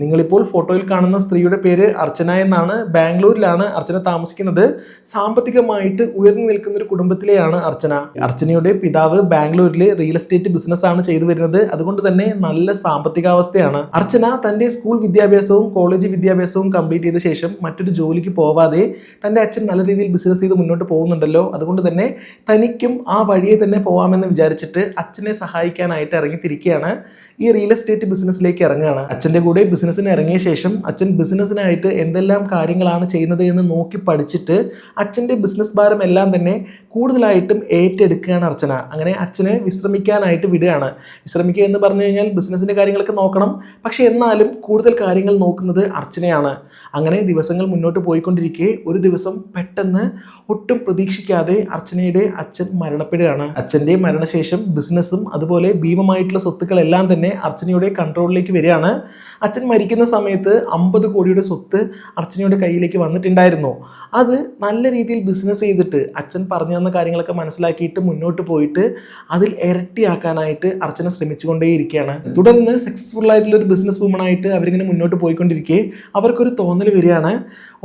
നിങ്ങളിപ്പോൾ ഫോട്ടോയിൽ കാണുന്ന സ്ത്രീയുടെ പേര് അർച്ചന എന്നാണ്. ബാംഗ്ലൂരിലാണ് അർച്ചന താമസിക്കുന്നത്. സാമ്പത്തികമായിട്ട് ഉയർന്നു നിൽക്കുന്ന ഒരു കുടുംബത്തിലെയാണ് അർച്ചന. അർച്ചനയുടെ പിതാവ് ബാംഗ്ലൂരിൽ റിയൽ എസ്റ്റേറ്റ് ബിസിനസ് ആണ് ചെയ്തു വരുന്നത്. അതുകൊണ്ട് തന്നെ നല്ല സാമ്പത്തികാവസ്ഥയാണ്. അർച്ചന തന്റെ സ്കൂൾ വിദ്യാഭ്യാസവും കോളേജ് വിദ്യാഭ്യാസവും കംപ്ലീറ്റ് ചെയ്ത ശേഷം മറ്റൊരു ജോലിക്ക് പോവാതെ തന്റെ അച്ഛൻ നല്ല രീതിയിൽ ബിസിനസ് ചെയ്ത് മുന്നോട്ട് പോകുന്നുണ്ടല്ലോ. അതുകൊണ്ട് തന്നെ തനിക്കും ആ വഴിയെ തന്നെ പോവാമെന്ന് വിചാരിച്ചിട്ട് അച്ഛനെ സഹായിക്കാനായിട്ട് ഇറങ്ങിത്തിരിക്കുകയാണ്. ഈ റിയൽ എസ്റ്റേറ്റ് ബിസിനസ്സിലേക്ക് ഇറങ്ങുകയാണ്. അച്ഛന്റെ കൂടെ ബിസിനസ്സിന് ഇറങ്ങിയ ശേഷം അച്ഛൻ ബിസിനസ്സിനായിട്ട് എന്തെല്ലാം കാര്യങ്ങളാണ് ചെയ്യുന്നത് എന്ന് നോക്കി പഠിച്ചിട്ട് അച്ഛന്റെ ബിസിനസ് ഭാരം എല്ലാം തന്നെ കൂടുതലായിട്ടും ഏറ്റെടുക്കുകയാണ് അർച്ചന. അങ്ങനെ അച്ഛനെ വിശ്രമിക്കാനായിട്ട് വിടുകയാണ്. വിശ്രമിക്കുക എന്ന് പറഞ്ഞു കഴിഞ്ഞാൽ ബിസിനസ്സിന്റെ കാര്യങ്ങളൊക്കെ നോക്കണം. പക്ഷേ എന്നാലും കൂടുതൽ കാര്യങ്ങൾ നോക്കുന്നത് അർച്ചനയാണ്. അങ്ങനെ ദിവസങ്ങൾ മുന്നോട്ട് പോയിക്കൊണ്ടിരിക്കെ ഒരു ദിവസം പെട്ടെന്ന് ഒട്ടും പ്രതീക്ഷിക്കാതെ അർച്ചനയുടെ അച്ഛൻ മരണപ്പെടുകയാണ്. അച്ഛന്റെ മരണശേഷം ബിസിനസ്സും അതുപോലെ ഭീമമായിട്ടുള്ള സ്വത്തുക്കളെല്ലാം തന്നെ അർച്ചനയുടെ കൺട്രോളിലേക്ക് വരികയാണ്. അച്ഛൻ മരിക്കുന്ന സമയത്ത് അമ്പത് കോടിയുടെ സ്വത്ത് അർച്ചനയുടെ കയ്യിലേക്ക് വന്നിട്ടുണ്ടായിരുന്നു. അത് നല്ല രീതിയിൽ ബിസിനസ് ചെയ്തിട്ട് അച്ഛൻ പറഞ്ഞു തന്ന കാര്യങ്ങളൊക്കെ മനസ്സിലാക്കിയിട്ട് മുന്നോട്ട് പോയിട്ട് അതിൽ ഇരട്ടിയാക്കാനായിട്ട് അർച്ചന ശ്രമിച്ചുകൊണ്ടേയിരിക്കുകയാണ്. തുടർന്ന് സക്സസ്ഫുൾ ആയിട്ടുള്ള ഒരു ബിസിനസ് വുമൺ ആയിട്ട് അവരിങ്ങനെ മുന്നോട്ട് പോയിക്കൊണ്ടിരിക്കെ അവർക്കൊരു തോന്നൽ വരികയാണ്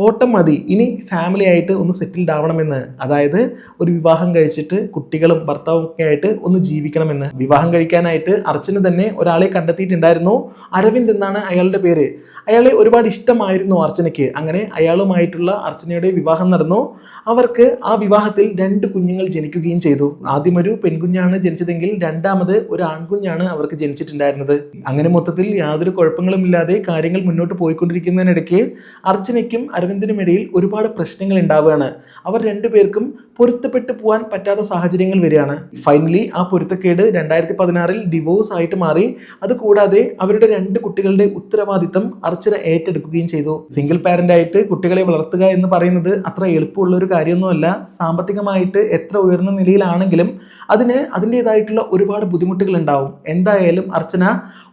ഓട്ടം മതി ഇനി ഫാമിലി ആയിട്ട് ഒന്ന് സെറ്റിൽഡ് ആവണമെന്ന് അതായത് ഒരു വിവാഹം കഴിച്ചിട്ട് കുട്ടികളും ഭർത്താവും ഒക്കെ ആയിട്ട് ഒന്ന് ജീവിക്കണമെന്ന്. വിവാഹം കഴിക്കാനായിട്ട് അർച്ചന തന്നെ ഒരാളെ കണ്ടെത്തിയിട്ടുണ്ടായിരുന്നു. അരവിന്ദ് എന്നാണ് അയാളുടെ പേര്. അയാളെ ഒരുപാട് ഇഷ്ടമായിരുന്നു അർച്ചനയ്ക്ക്. അങ്ങനെ അയാളുമായിട്ടുള്ള അർച്ചനയുടെ വിവാഹം നടന്നു. അവർക്ക് ആ വിവാഹത്തിൽ രണ്ട് കുഞ്ഞുങ്ങൾ ജനിക്കുകയും ചെയ്തു. ആദ്യം ഒരു പെൺകുഞ്ഞാണ് ജനിച്ചതെങ്കിൽ രണ്ടാമത് ഒരു ആൺകുഞ്ഞാണ് അവർക്ക് ജനിച്ചിട്ടുണ്ടായിരുന്നത്. അങ്ങനെ മൊത്തത്തിൽ യാതൊരു കുഴപ്പങ്ങളുമില്ലാതെ കാര്യങ്ങൾ മുന്നോട്ട് പോയിക്കൊണ്ടിരിക്കുന്നതിനിടയ്ക്ക് അർച്ചനയ്ക്കും അരവിന്ദിനും ഇടയിൽ ഒരുപാട് പ്രശ്നങ്ങൾ ഉണ്ടാവുകയാണ്. അവർ രണ്ടുപേർക്കും പൊരുത്തപ്പെട്ടു പോകാൻ പറ്റാത്ത സാഹചര്യങ്ങൾ വരികയാണ്. ഫൈനലി ആ പൊരുത്തക്കേട് രണ്ടായിരത്തി പതിനാറിൽ ഡിവോഴ്സ് ആയിട്ട് മാറി. അതുകൂടാതെ അവരുടെ രണ്ട് കുട്ടികളുടെ ഉത്തരവാദിത്തം അർച്ചന ഏറ്റെടുക്കുകയും ചെയ്തു. സിംഗിൾ പാരന്റ് ആയിട്ട് കുട്ടികളെ വളർത്തുക എന്ന് പറയുന്നത് അത്ര എളുപ്പമുള്ള ഒരു കാര്യമൊന്നുമല്ല. സാമ്പത്തികമായിട്ട് എത്ര ഉയർന്ന നിലയിലാണെങ്കിലും അതിന് അതിന്റെതായിട്ടുള്ള ഒരുപാട് ബുദ്ധിമുട്ടുകൾ ഉണ്ടാവും എന്തായാലും അർച്ചന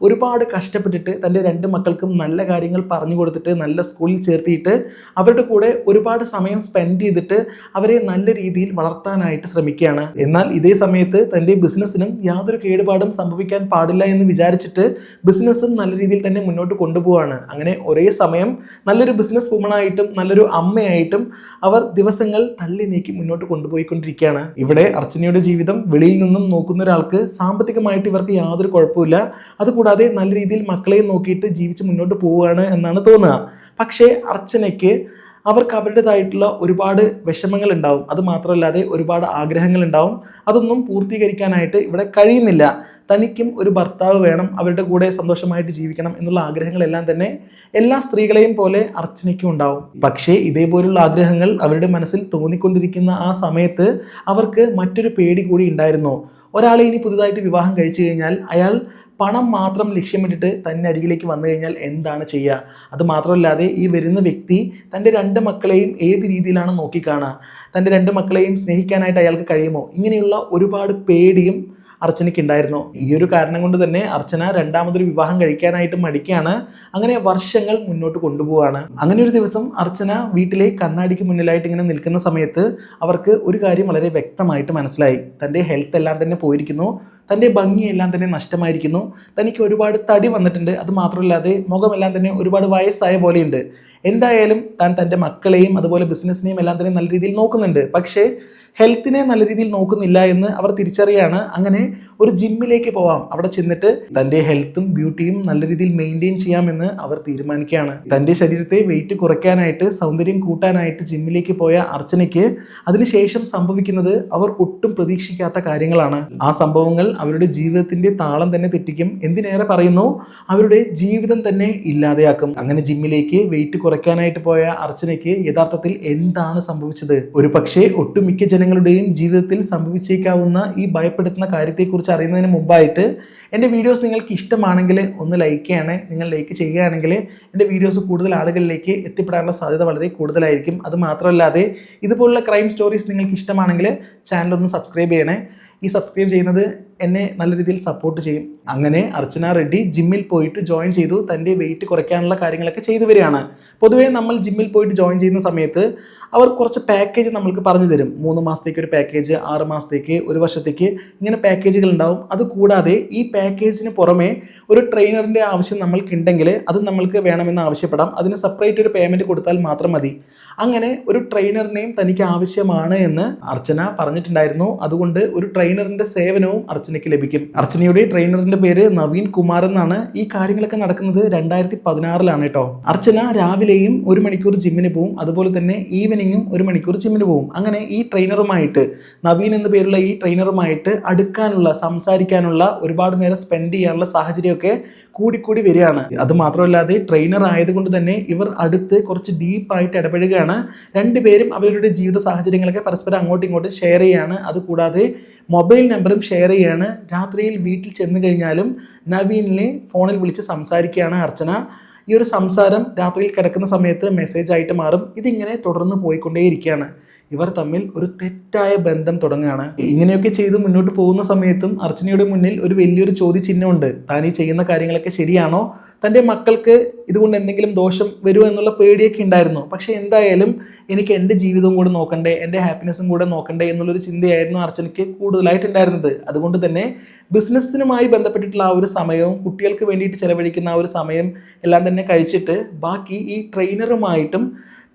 ഒരുപാട് കഷ്ടപ്പെട്ടിട്ട് തന്റെ രണ്ട് മക്കൾക്കും നല്ല കാര്യങ്ങൾ പറഞ്ഞു കൊടുത്തിട്ട് നല്ല സ്കൂളിൽ ചേർത്തിയിട്ട് അവരുടെ കൂടെ ഒരുപാട് സമയം സ്പെൻഡ് ചെയ്തിട്ട് അവരെ നല്ല രീതിയിൽ വളർത്താനായിട്ട് ശ്രമിക്കുകയാണ്. എന്നാൽ ഇതേ സമയത്ത് തന്റെ ബിസിനസ്സിനും യാതൊരു കേടുപാടും സംഭവിക്കാൻ പാടില്ല എന്ന് വിചാരിച്ചിട്ട് ബിസിനസ്സും നല്ല രീതിയിൽ തന്നെ മുന്നോട്ട് കൊണ്ടുപോവാണ്. അങ്ങനെ ഒരേ സമയം നല്ലൊരു ബിസിനസ് വുമണായിട്ടും നല്ലൊരു അമ്മയായിട്ടും അവർ ദിവസങ്ങൾ തള്ളി നീക്കി മുന്നോട്ട് കൊണ്ടുപോയിക്കൊണ്ടിരിക്കുകയാണ്. ഇവിടെ അർച്ചനയുടെ ജീവിതം വെളിയിൽ നിന്നും നോക്കുന്ന ഒരാൾക്ക് സാമ്പത്തികമായിട്ട് ഇവർക്ക് യാതൊരു കുഴപ്പമില്ല അതുകൂടാതെ നല്ല രീതിയിൽ മക്കളെയും നോക്കിയിട്ട് ജീവിച്ച് മുന്നോട്ട് പോവുകയാണ് എന്നാണ് തോന്നുക. പക്ഷേ അർച്ചനയ്ക്ക് അവർക്ക് അവരുടേതായിട്ടുള്ള ഒരുപാട് വിഷമങ്ങൾ ഉണ്ടാവും അത് മാത്രമല്ലാതെ ഒരുപാട് ആഗ്രഹങ്ങൾ ഉണ്ടാവും അതൊന്നും പൂർത്തീകരിക്കാനായിട്ട് ഇവിടെ കഴിയുന്നില്ല. തനിക്കും ഒരു ഭർത്താവ് വേണം അവരുടെ കൂടെ സന്തോഷമായിട്ട് ജീവിക്കണം എന്നുള്ള ആഗ്രഹങ്ങളെല്ലാം തന്നെ എല്ലാ സ്ത്രീകളെയും പോലെ അർച്ചനയ്ക്കും ഉണ്ടാവും. പക്ഷേ ഇതേപോലുള്ള ആഗ്രഹങ്ങൾ അവരുടെ മനസ്സിൽ തോന്നിക്കൊണ്ടിരിക്കുന്ന ആ സമയത്ത് അവർക്ക് മറ്റൊരു പേടി കൂടി ഉണ്ടായിരുന്നു. ഒരാളെ ഇനി പുതുതായിട്ട് വിവാഹം കഴിച്ചു കഴിഞ്ഞാൽ അയാൾ പണം മാത്രം ലക്ഷ്യമിട്ടിട്ട് തന്നെ അരികിലേക്ക് വന്നു കഴിഞ്ഞാൽ എന്താണ് ചെയ്യുക? അത് മാത്രമല്ലാതെ ഈ വരുന്ന വ്യക്തി തന്റെ രണ്ട് മക്കളെയും ഏത് രീതിയിലാണ് നോക്കിക്കാണുക? തന്റെ രണ്ട് മക്കളെയും സ്നേഹിക്കാനായിട്ട് അയാൾക്ക് കഴിയുമോ? ഇങ്ങനെയുള്ള ഒരുപാട് പേടിയും അർച്ചനയ്ക്ക് ഉണ്ടായിരുന്നു ഈ ഒരു കാരണം കൊണ്ട് തന്നെ അർച്ചന രണ്ടാമതൊരു വിവാഹം കഴിക്കാനായിട്ട് മടിക്കുകയാണ് അങ്ങനെ വർഷങ്ങൾ മുന്നോട്ട് കൊണ്ടുപോവാണ്. അങ്ങനെ ഒരു ദിവസം അർച്ചന വീട്ടിലെ കണ്ണാടിക്ക് മുന്നിലായിട്ട് ഇങ്ങനെ നിൽക്കുന്ന സമയത്ത് അവർക്ക് ഒരു കാര്യം വളരെ വ്യക്തമായിട്ട് മനസ്സിലായി. തന്റെ ഹെൽത്ത് എല്ലാം തന്നെ പോയിരിക്കുന്നു. തന്റെ ഭംഗിയെല്ലാം തന്നെ നഷ്ടമായിരിക്കുന്നു. തനിക്ക് ഒരുപാട് തടി വന്നിട്ടുണ്ട്. അത് മാത്രമല്ലാതെ മുഖമെല്ലാം തന്നെ ഒരുപാട് വയസ്സായ പോലെയുണ്ട്. എന്തായാലും താൻ തന്റെ മക്കളെയും അതുപോലെ ബിസിനസ്സിനെയും എല്ലാം തന്നെ നല്ല രീതിയിൽ നോക്കുന്നുണ്ട്. പക്ഷേ ഹെൽത്തിനെ നല്ല രീതിയിൽ നോക്കുന്നില്ല എന്ന് അവർ തിരിച്ചറിയാണ്. അങ്ങനെ ഒരു ജിമ്മിലേക്ക് പോവാം. അവിടെ ചെന്നിട്ട് തന്റെ ഹെൽത്തും ബ്യൂട്ടിയും നല്ല രീതിയിൽ മെയിന്റെയിൻ ചെയ്യാമെന്ന് അവർ തീരുമാനിക്കുകയാണ്. തന്റെ ശരീരത്തെ വെയിറ്റ് കുറയ്ക്കാനായിട്ട് സൗന്ദര്യം കൂട്ടാനായിട്ട് ജിമ്മിലേക്ക് പോയ അർച്ചനയ്ക്ക് അതിനുശേഷം സംഭവിക്കുന്നത് അവർ ഒട്ടും പ്രതീക്ഷിക്കാത്ത കാര്യങ്ങളാണ്. ആ സംഭവങ്ങൾ അവരുടെ ജീവിതത്തിന്റെ താളം തന്നെ തെറ്റിക്കും. എന്തിനേറെ പറയുന്നു? അവരുടെ ജീവിതം തന്നെ ഇല്ലാതെയാക്കും. അങ്ങനെ ജിമ്മിലേക്ക് വെയിറ്റ് കുറയ്ക്കാനായിട്ട് പോയ അർച്ചനയ്ക്ക് യഥാർത്ഥത്തിൽ എന്താണ് സംഭവിച്ചത്? ഒരു പക്ഷേ ഒട്ടുമിക്ക ജനങ്ങളുടെയും ജീവിതത്തിൽ സംഭവിച്ചേക്കാവുന്ന ഈ ഭയപ്പെടുത്തുന്ന കാര്യത്തെക്കുറിച്ച് അറിയുന്നതിന് മുമ്പായിട്ട് എന്റെ വീഡിയോസ് നിങ്ങൾക്ക് ഇഷ്ടമാണെങ്കിൽ ഒന്ന് ലൈക്ക് ചെയ്യണേ. നിങ്ങൾ ലൈക്ക് ചെയ്യുകയാണെങ്കിൽ എന്റെ വീഡിയോസ് കൂടുതൽ ആളുകളിലേക്ക് എത്തിപ്പെടാനുള്ള സാധ്യത വളരെ കൂടുതലായിരിക്കും. അത് മാത്രമല്ലാതെ ഇതുപോലുള്ള ക്രൈം സ്റ്റോറീസ് നിങ്ങൾക്ക് ഇഷ്ടമാണെങ്കിൽ ചാനലൊന്ന് സബ്സ്ക്രൈബ് ചെയ്യണേ. ഈ സബ്സ്ക്രൈബ് ചെയ്യുന്നത് എന്നെ നല്ല രീതിയിൽ സപ്പോർട്ട് ചെയ്യും. അങ്ങനെ അർച്ചന റെഡ്ഡി ജിമ്മിൽ പോയിട്ട് ജോയിൻ ചെയ്തു. തന്റെ വെയിറ്റ് കുറയ്ക്കാനുള്ള കാര്യങ്ങളൊക്കെ ചെയ്തു വരികയാണ്. പൊതുവേ നമ്മൾ ജിമ്മിൽ പോയിട്ട് ജോയിൻ ചെയ്യുന്ന സമയത്ത് അവർ കുറച്ച് പാക്കേജ് നമ്മൾക്ക് പറഞ്ഞു തരും. മൂന്ന് മാസത്തേക്ക് ഒരു പാക്കേജ് ആറ് മാസത്തേക്ക് ഒരു വർഷത്തേക്ക് ഇങ്ങനെ പാക്കേജുകൾ ഉണ്ടാവും അത് കൂടാതെ ഈ പാക്കേജിന് പുറമെ ഒരു ട്രെയിനറിന്റെ ആവശ്യം നമ്മൾക്കുണ്ടെങ്കിൽ അത് നമ്മൾക്ക് വേണമെന്ന് ആവശ്യപ്പെടാം. അതിന് സെപ്പറേറ്റ് ഒരു പേയ്മെന്റ് കൊടുത്താൽ മാത്രം മതി. അങ്ങനെ ഒരു ട്രെയിനറിനെയും തനിക്ക് ആവശ്യമാണ് എന്ന് അർച്ചന പറഞ്ഞിട്ടുണ്ടായിരുന്നു. അതുകൊണ്ട് ഒരു ട്രെയിനറിന്റെ സേവനവും അർച്ചനയ്ക്ക് ലഭിക്കും. അർച്ചനയുടെ ട്രെയിനറിന്റെ പേര് നവീൻ കുമാർ എന്നാണ്. ഈ കാര്യങ്ങളൊക്കെ നടക്കുന്നത് രണ്ടായിരത്തി പതിനാറിലാണ് കേട്ടോ. അർച്ചന രാവിലെയും ഒരു മണിക്കൂർ ജിമ്മിന് പോവും. അതുപോലെ തന്നെ ഈവനിങ്ങും ഒരു മണിക്കൂർ ജിമ്മിന് പോകും. അങ്ങനെ ഈ ട്രെയിനറുമായിട്ട് നവീൻ എന്ന പേരുള്ള ഈ ട്രെയിനറുമായിട്ട് അടുക്കാനുള്ള സംസാരിക്കാനുള്ള ഒരുപാട് നേരം സ്പെൻഡ് ചെയ്യാനുള്ള സാഹചര്യമൊക്കെ കൂടിക്കൂടി വരികയാണ്. അത് മാത്രമല്ലാതെ ട്രെയിനർ ആയതുകൊണ്ട് തന്നെ ഇവർ അടുത്ത് കുറച്ച് ഡീപ്പായിട്ട് ഇടപഴകുകയാണ്. രണ്ടുപേരും അവരുടെ ജീവിത സാഹചര്യങ്ങളൊക്കെ പരസ്പരം അങ്ങോട്ടും ഇങ്ങോട്ടും ഷെയർ ചെയ്യാണ്. അതുകൂടാതെ മൊബൈൽ നമ്പറും ഷെയർ ചെയ്യാണ്. രാത്രിയിൽ വീട്ടിൽ ചെന്ന് കഴിഞ്ഞാലും നവീനിനെ ഫോണിൽ വിളിച്ച് സംസാരിക്കുകയാണ് അർച്ചന. ഈ ഒരു സംസാരം രാത്രിയിൽ കിടക്കുന്ന സമയത്ത് മെസ്സേജ് ആയിട്ട് മാറും. ഇതിങ്ങനെ തുടർന്ന് പോയിക്കൊണ്ടേയിരിക്കുകയാണ്. ഇവർ തമ്മിൽ ഒരു തെറ്റായ ബന്ധം തുടങ്ങുകയാണ്. ഇങ്ങനെയൊക്കെ ചെയ്ത് മുന്നോട്ട് പോകുന്ന സമയത്തും അർച്ചനയുടെ മുന്നിൽ ഒരു വലിയൊരു ചോദ്യചിഹ്നമുണ്ട്. താൻ ഈ ചെയ്യുന്ന കാര്യങ്ങളൊക്കെ ശരിയാണോ? തന്റെ മക്കൾക്ക് ഇതുകൊണ്ട് എന്തെങ്കിലും ദോഷം വരുമോ എന്നുള്ള പേടിയൊക്കെ ഉണ്ടായിരുന്നു. പക്ഷേ എന്തായാലും എനിക്ക് എന്റെ ജീവിതവും കൂടെ നോക്കണ്ടേ എന്റെ ഹാപ്പിനെസ്സും കൂടെ നോക്കണ്ടേ എന്നുള്ളൊരു ചിന്തയായിരുന്നു അർച്ചനയ്ക്ക് കൂടുതലായിട്ടുണ്ടായിരുന്നത്. അതുകൊണ്ട് തന്നെ ബിസിനസ്സിനുമായി ബന്ധപ്പെട്ടിട്ടുള്ള ആ ഒരു സമയവും കുട്ടികൾക്ക് വേണ്ടിയിട്ട് ചിലവഴിക്കുന്ന ആ ഒരു സമയം എല്ലാം തന്നെ കഴിച്ചിട്ട് ബാക്കി ഈ ട്രെയിനറുമായിട്ടും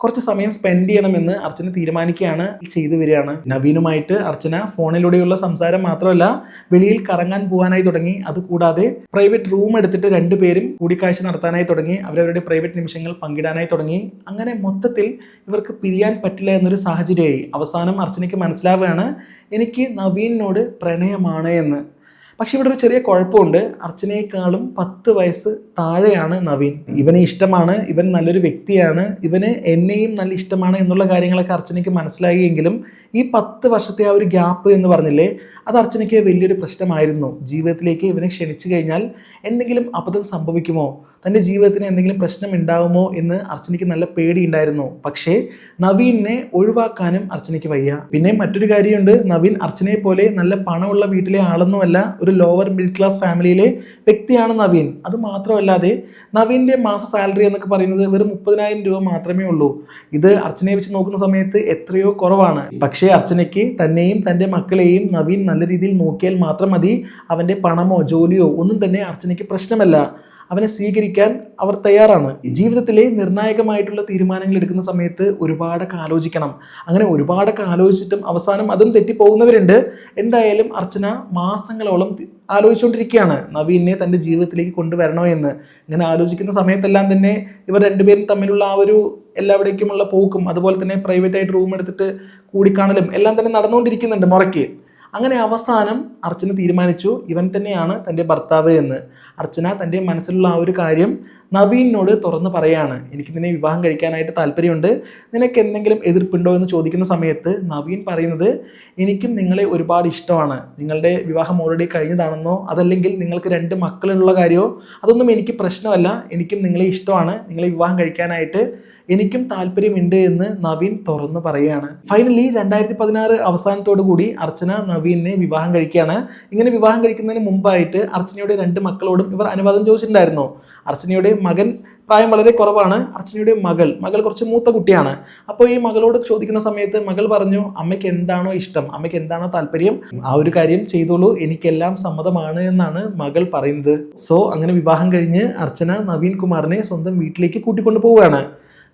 കുറച്ച് സമയം സ്പെൻഡ് ചെയ്യണമെന്ന് അർച്ചന തീരുമാനിക്കുകയാണ് ചെയ്തു വരികയാണ്. നവീനുമായിട്ട് അർച്ചന ഫോണിലൂടെയുള്ള സംസാരം മാത്രമല്ല വെളിയിൽ കറങ്ങാൻ പോകാനായി തുടങ്ങി. അതുകൂടാതെ പ്രൈവറ്റ് റൂം എടുത്തിട്ട് രണ്ടുപേരും കൂടിക്കാഴ്ച നടത്താനായി തുടങ്ങി. അവരവരുടെ പ്രൈവറ്റ് നിമിഷങ്ങൾ പങ്കിടാനായി തുടങ്ങി. അങ്ങനെ മൊത്തത്തിൽ ഇവർക്ക് പിരിയാൻ പറ്റില്ല എന്നൊരു സാഹചര്യമായി അവസാനം അർച്ചനയ്ക്ക് മനസ്സിലാവുകയാണ് എനിക്ക് നവീനോട് പ്രണയമാണ് എന്ന്. പക്ഷെ ഇവിടെ ഒരു ചെറിയ കുഴപ്പമുണ്ട്. അർച്ചനയെക്കാളും പത്ത് വയസ്സ് താഴെയാണ് നവീൻ. ഇവനെ ഇഷ്ടമാണ് ഇവൻ നല്ലൊരു വ്യക്തിയാണ് ഇവന് എന്നെയും നല്ല ഇഷ്ടമാണ് എന്നുള്ള കാര്യങ്ങളൊക്കെ അർച്ചനയ്ക്ക് മനസ്സിലായെങ്കിലും ഈ പത്ത് വർഷത്തെ ആ ഒരു ഗ്യാപ്പ് എന്ന് പറഞ്ഞില്ലേ അത് അർച്ചനയ്ക്ക് വലിയൊരു പ്രശ്നമായിരുന്നു. ജീവിതത്തിലേക്ക് ഇവനെ ക്ഷണിച്ചു കഴിഞ്ഞാൽ എന്തെങ്കിലും അബദ്ധം സംഭവിക്കുമോ? തന്റെ ജീവിതത്തിന് എന്തെങ്കിലും പ്രശ്നം ഉണ്ടാകുമോ എന്ന് അർച്ചനയ്ക്ക് നല്ല പേടിയുണ്ടായിരുന്നു. പക്ഷേ നവീനെ ഒഴിവാക്കാനും അർച്ചനയ്ക്ക് വയ്യ. പിന്നെ മറ്റൊരു കാര്യമുണ്ട്. നവീൻ അർച്ചനയെ പോലെ നല്ല പണമുള്ള വീട്ടിലെ ആളൊന്നുമല്ല ഒരു ലോവർ മിഡിൽ ക്ലാസ് ഫാമിലിയിലെ വ്യക്തിയാണ് നവീൻ. അത് മാത്രമല്ലാതെ നവീന്റെ മാസ സാലറി എന്നൊക്കെ പറയുന്നത് വെറും മുപ്പതിനായിരം രൂപ മാത്രമേ ഉള്ളൂ. ഇത് അർച്ചനയെ വെച്ച് നോക്കുന്ന സമയത്ത് എത്രയോ കുറവാണ്. പക്ഷേ അർച്ചനയ്ക്ക് തന്നെയും തന്റെ മക്കളെയും നവീൻ നല്ല രീതിയിൽ നോക്കിയാൽ മാത്രം മതി. അവന്റെ പണമോ ജോലിയോ ഒന്നും തന്നെ അർച്ചനയ്ക്ക് പ്രശ്നമല്ല. അവനെ സ്വീകരിക്കാൻ അവർ തയ്യാറാണ്. ജീവിതത്തിലെ നിർണായകമായിട്ടുള്ള തീരുമാനങ്ങൾ എടുക്കുന്ന സമയത്ത് ഒരുപാടൊക്കെ ആലോചിക്കണം. അങ്ങനെ ഒരുപാടൊക്കെ ആലോചിച്ചിട്ടും അവസാനം അതും തെറ്റിപ്പോകുന്നവരുണ്ട്. എന്തായാലും അർച്ചന മാസങ്ങളോളം ആലോചിച്ചുകൊണ്ടിരിക്കുകയാണ്. നവീനെ തന്റെ ജീവിതത്തിലേക്ക് കൊണ്ടുവരണോ എന്ന്. ഇങ്ങനെ ആലോചിക്കുന്ന സമയത്തെല്ലാം തന്നെ ഇവർ രണ്ടുപേരും തമ്മിലുള്ള ആ ഒരു എല്ലാവിടേക്കുമുള്ള പോക്കും അതുപോലെ തന്നെ പ്രൈവറ്റ് ആയിട്ട് റൂം എടുത്തിട്ട് കൂടിക്കാണലും എല്ലാം തന്നെ നടന്നുകൊണ്ടിരിക്കുന്നുണ്ട് മുറയ്ക്ക്. അങ്ങനെ അവസാനം അർച്ചന തീരുമാനിച്ചു ഇവൻ തന്നെയാണ് തന്റെ ഭർത്താവ് എന്ന്. അർച്ചന തന്റെ മനസ്സിലുള്ള ആ ഒരു കാര്യം നവീനോട് തുറന്ന് പറയാണ്. എനിക്ക് നിന്നെ വിവാഹം കഴിക്കാനായിട്ട് താല്പര്യമുണ്ട്. നിനക്ക് എന്തെങ്കിലും എതിർപ്പുണ്ടോ എന്ന് ചോദിക്കുന്ന സമയത്ത് നവീൻ പറയുന്നത് എനിക്കും നിങ്ങളെ ഒരുപാട് ഇഷ്ടമാണ്. നിങ്ങളുടെ വിവാഹം ഓൾറെഡി കഴിഞ്ഞതാണെന്നോ അതല്ലെങ്കിൽ നിങ്ങൾക്ക് രണ്ട് മക്കളുള്ള കാര്യമോ അതൊന്നും എനിക്ക് പ്രശ്നമല്ല. എനിക്കും നിങ്ങളെ ഇഷ്ടമാണ്. നിങ്ങളെ വിവാഹം കഴിക്കാനായിട്ട് എനിക്കും താല്പര്യമുണ്ട് എന്ന് നവീൻ തുറന്നു പറയുകയാണ്. ഫൈനലി രണ്ടായിരത്തി പതിനാറ് അവസാനത്തോടു കൂടി അർച്ചന നവീനെ വിവാഹം കഴിക്കുകയാണ്. ഇങ്ങനെ വിവാഹം കഴിക്കുന്നതിന് മുമ്പായിട്ട് അർച്ചനയുടെ രണ്ട് മക്കളോടും ഇവർ അനുവാദം ചോദിച്ചിട്ടുണ്ടായിരുന്നു. അർച്ചനയുടെ മകൻ പ്രായം വളരെ കുറവാണ്. അർച്ചനയുടെ മകൾ മകൾ കുറച്ച് മൂത്ത കുട്ടിയാണ്. അപ്പോൾ ഈ മകളോട് ചോദിക്കുന്ന സമയത്ത് മകൾ പറഞ്ഞു അമ്മയ്ക്ക് എന്താണോ ഇഷ്ടം? അമ്മയ്ക്ക് എന്താണോ താല്പര്യം? ആ ഒരു കാര്യം ചെയ്തോളൂ. എനിക്കെല്ലാം സമ്മതമാണ് എന്നാണ് മകൾ പറയുന്നത്. സോ അങ്ങനെ വിവാഹം കഴിഞ്ഞ് അർച്ചന നവീൻ കുമാറിനെ സ്വന്തം വീട്ടിലേക്ക് കൂട്ടിക്കൊണ്ടു പോവുകയാണ്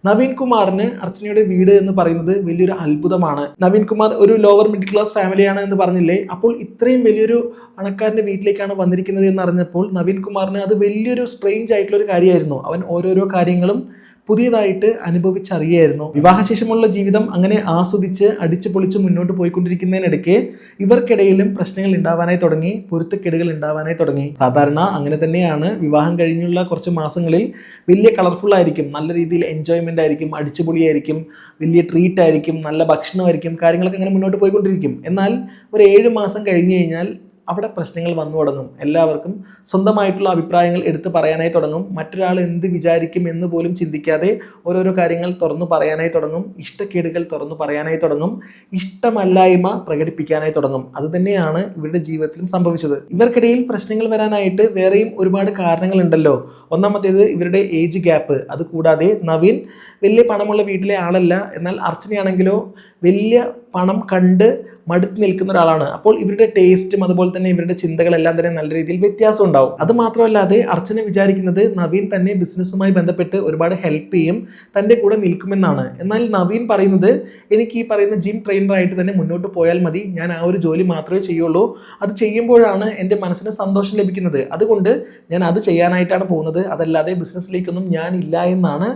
നവീൻ കുമാറിന് അർച്ചനയുടെ വീട് എന്ന് പറയുന്നത് വലിയൊരു അത്ഭുതമാണ്. നവീൻ കുമാർ ഒരു ലോവർ മിഡിൽ ക്ലാസ് ഫാമിലിയാണ് എന്ന് പറഞ്ഞില്ലേ? അപ്പോൾ ഇത്രയും വലിയൊരു പണക്കാരന്റെ വീട്ടിലേക്കാണ് വന്നിരിക്കുന്നത് എന്ന് അറിഞ്ഞപ്പോൾ നവീൻ കുമാറിന് അത് വലിയൊരു സ്ട്രെയിഞ്ച് ആയിട്ടുള്ള ഒരു കാര്യമായിരുന്നു. അവൻ ഓരോരോ കാര്യങ്ങളും പുതിയതായിട്ട് അനുഭവിച്ചറിയായിരുന്നു. വിവാഹശേഷമുള്ള ജീവിതം അങ്ങനെ ആസ്വദിച്ച് അടിച്ചു പൊളിച്ച് മുന്നോട്ട് പോയിക്കൊണ്ടിരിക്കുന്നതിനിടയ്ക്ക് ഇവർക്കിടയിലും പ്രശ്നങ്ങൾ ഉണ്ടാവാനായി തുടങ്ങി പൊരുത്തക്കേടുകൾ ഉണ്ടാവാനായി തുടങ്ങി. സാധാരണ അങ്ങനെ തന്നെയാണ്. വിവാഹം കഴിഞ്ഞുള്ള കുറച്ച് മാസങ്ങളിൽ വലിയ കളർഫുൾ ആയിരിക്കും. നല്ല രീതിയിൽ എൻജോയ്മെന്റ് ആയിരിക്കും അടിച്ചുപൊളിയായിരിക്കും വലിയ ട്രീറ്റ് ആയിരിക്കും നല്ല ഭക്ഷണമായിരിക്കും കാര്യങ്ങളൊക്കെ അങ്ങനെ മുന്നോട്ട് പോയിക്കൊണ്ടിരിക്കും. എന്നാൽ ഒരു ഏഴ് മാസം കഴിഞ്ഞ് കഴിഞ്ഞാൽ അവിടെ പ്രശ്നങ്ങൾ വന്നു തുടങ്ങും. എല്ലാവർക്കും സ്വന്തമായിട്ടുള്ള അഭിപ്രായങ്ങൾ എടുത്തു പറയാനായി തുടങ്ങും. മറ്റൊരാൾ എന്ത് വിചാരിക്കും എന്ന് പോലും ചിന്തിക്കാതെ ഓരോരോ കാര്യങ്ങൾ തുറന്നു പറയാനായി തുടങ്ങും. ഇഷ്ടക്കേടുകൾ തുറന്നു പറയാനായി തുടങ്ങും. ഇഷ്ടമല്ലായ്മ പ്രകടിപ്പിക്കാനായി തുടങ്ങും. അത് തന്നെയാണ് ഇവരുടെ ജീവിതത്തിലും സംഭവിച്ചത്. ഇവർക്കിടയിൽ പ്രശ്നങ്ങൾ വരാനായിട്ട് വേറെയും ഒരുപാട് കാരണങ്ങളുണ്ടല്ലോ ഒന്നാമത്തേത് ഇവരുടെ ഏജ് ഗ്യാപ്പ്. അതുകൂടാതെ നവീൻ വലിയ പണമുള്ള വീട്ടിലെ ആളല്ല. എന്നാൽ അർച്ചനയാണെങ്കിലോ വലിയ പണം കണ്ട് മടുത്ത് നിൽക്കുന്ന ഒരാളാണ്. അപ്പോൾ ഇവരുടെ ടേസ്റ്റും അതുപോലെ തന്നെ ഇവരുടെ ചിന്തകളെല്ലാം തന്നെ നല്ല രീതിയിൽ വ്യത്യാസം ഉണ്ടാവും. അത് മാത്രമല്ലാതെ അർച്ചന വിചാരിക്കുന്നത് നവീൻ തന്നെ ബിസിനസ്സുമായി ബന്ധപ്പെട്ട് ഒരുപാട് ഹെൽപ്പ് ചെയ്യും തന്റെ കൂടെ നിൽക്കുമെന്നാണ്. എന്നാൽ നവീൻ പറയുന്നത് എനിക്ക് ഈ പറയുന്ന ജിം ട്രെയിനറായിട്ട് തന്നെ മുന്നോട്ട് പോയാൽ മതി. ഞാൻ ആ ഒരു ജോലി മാത്രമേ ചെയ്യുള്ളൂ. അത് ചെയ്യുമ്പോഴാണ് എന്റെ മനസ്സിന് സന്തോഷം ലഭിക്കുന്നത്. അതുകൊണ്ട് ഞാൻ അത് ചെയ്യാനായിട്ടാണ് പോകുന്നത്. അതല്ലാതെ ബിസിനസ്സിലേക്കൊന്നും ഞാൻ ഇല്ല എന്നാണ്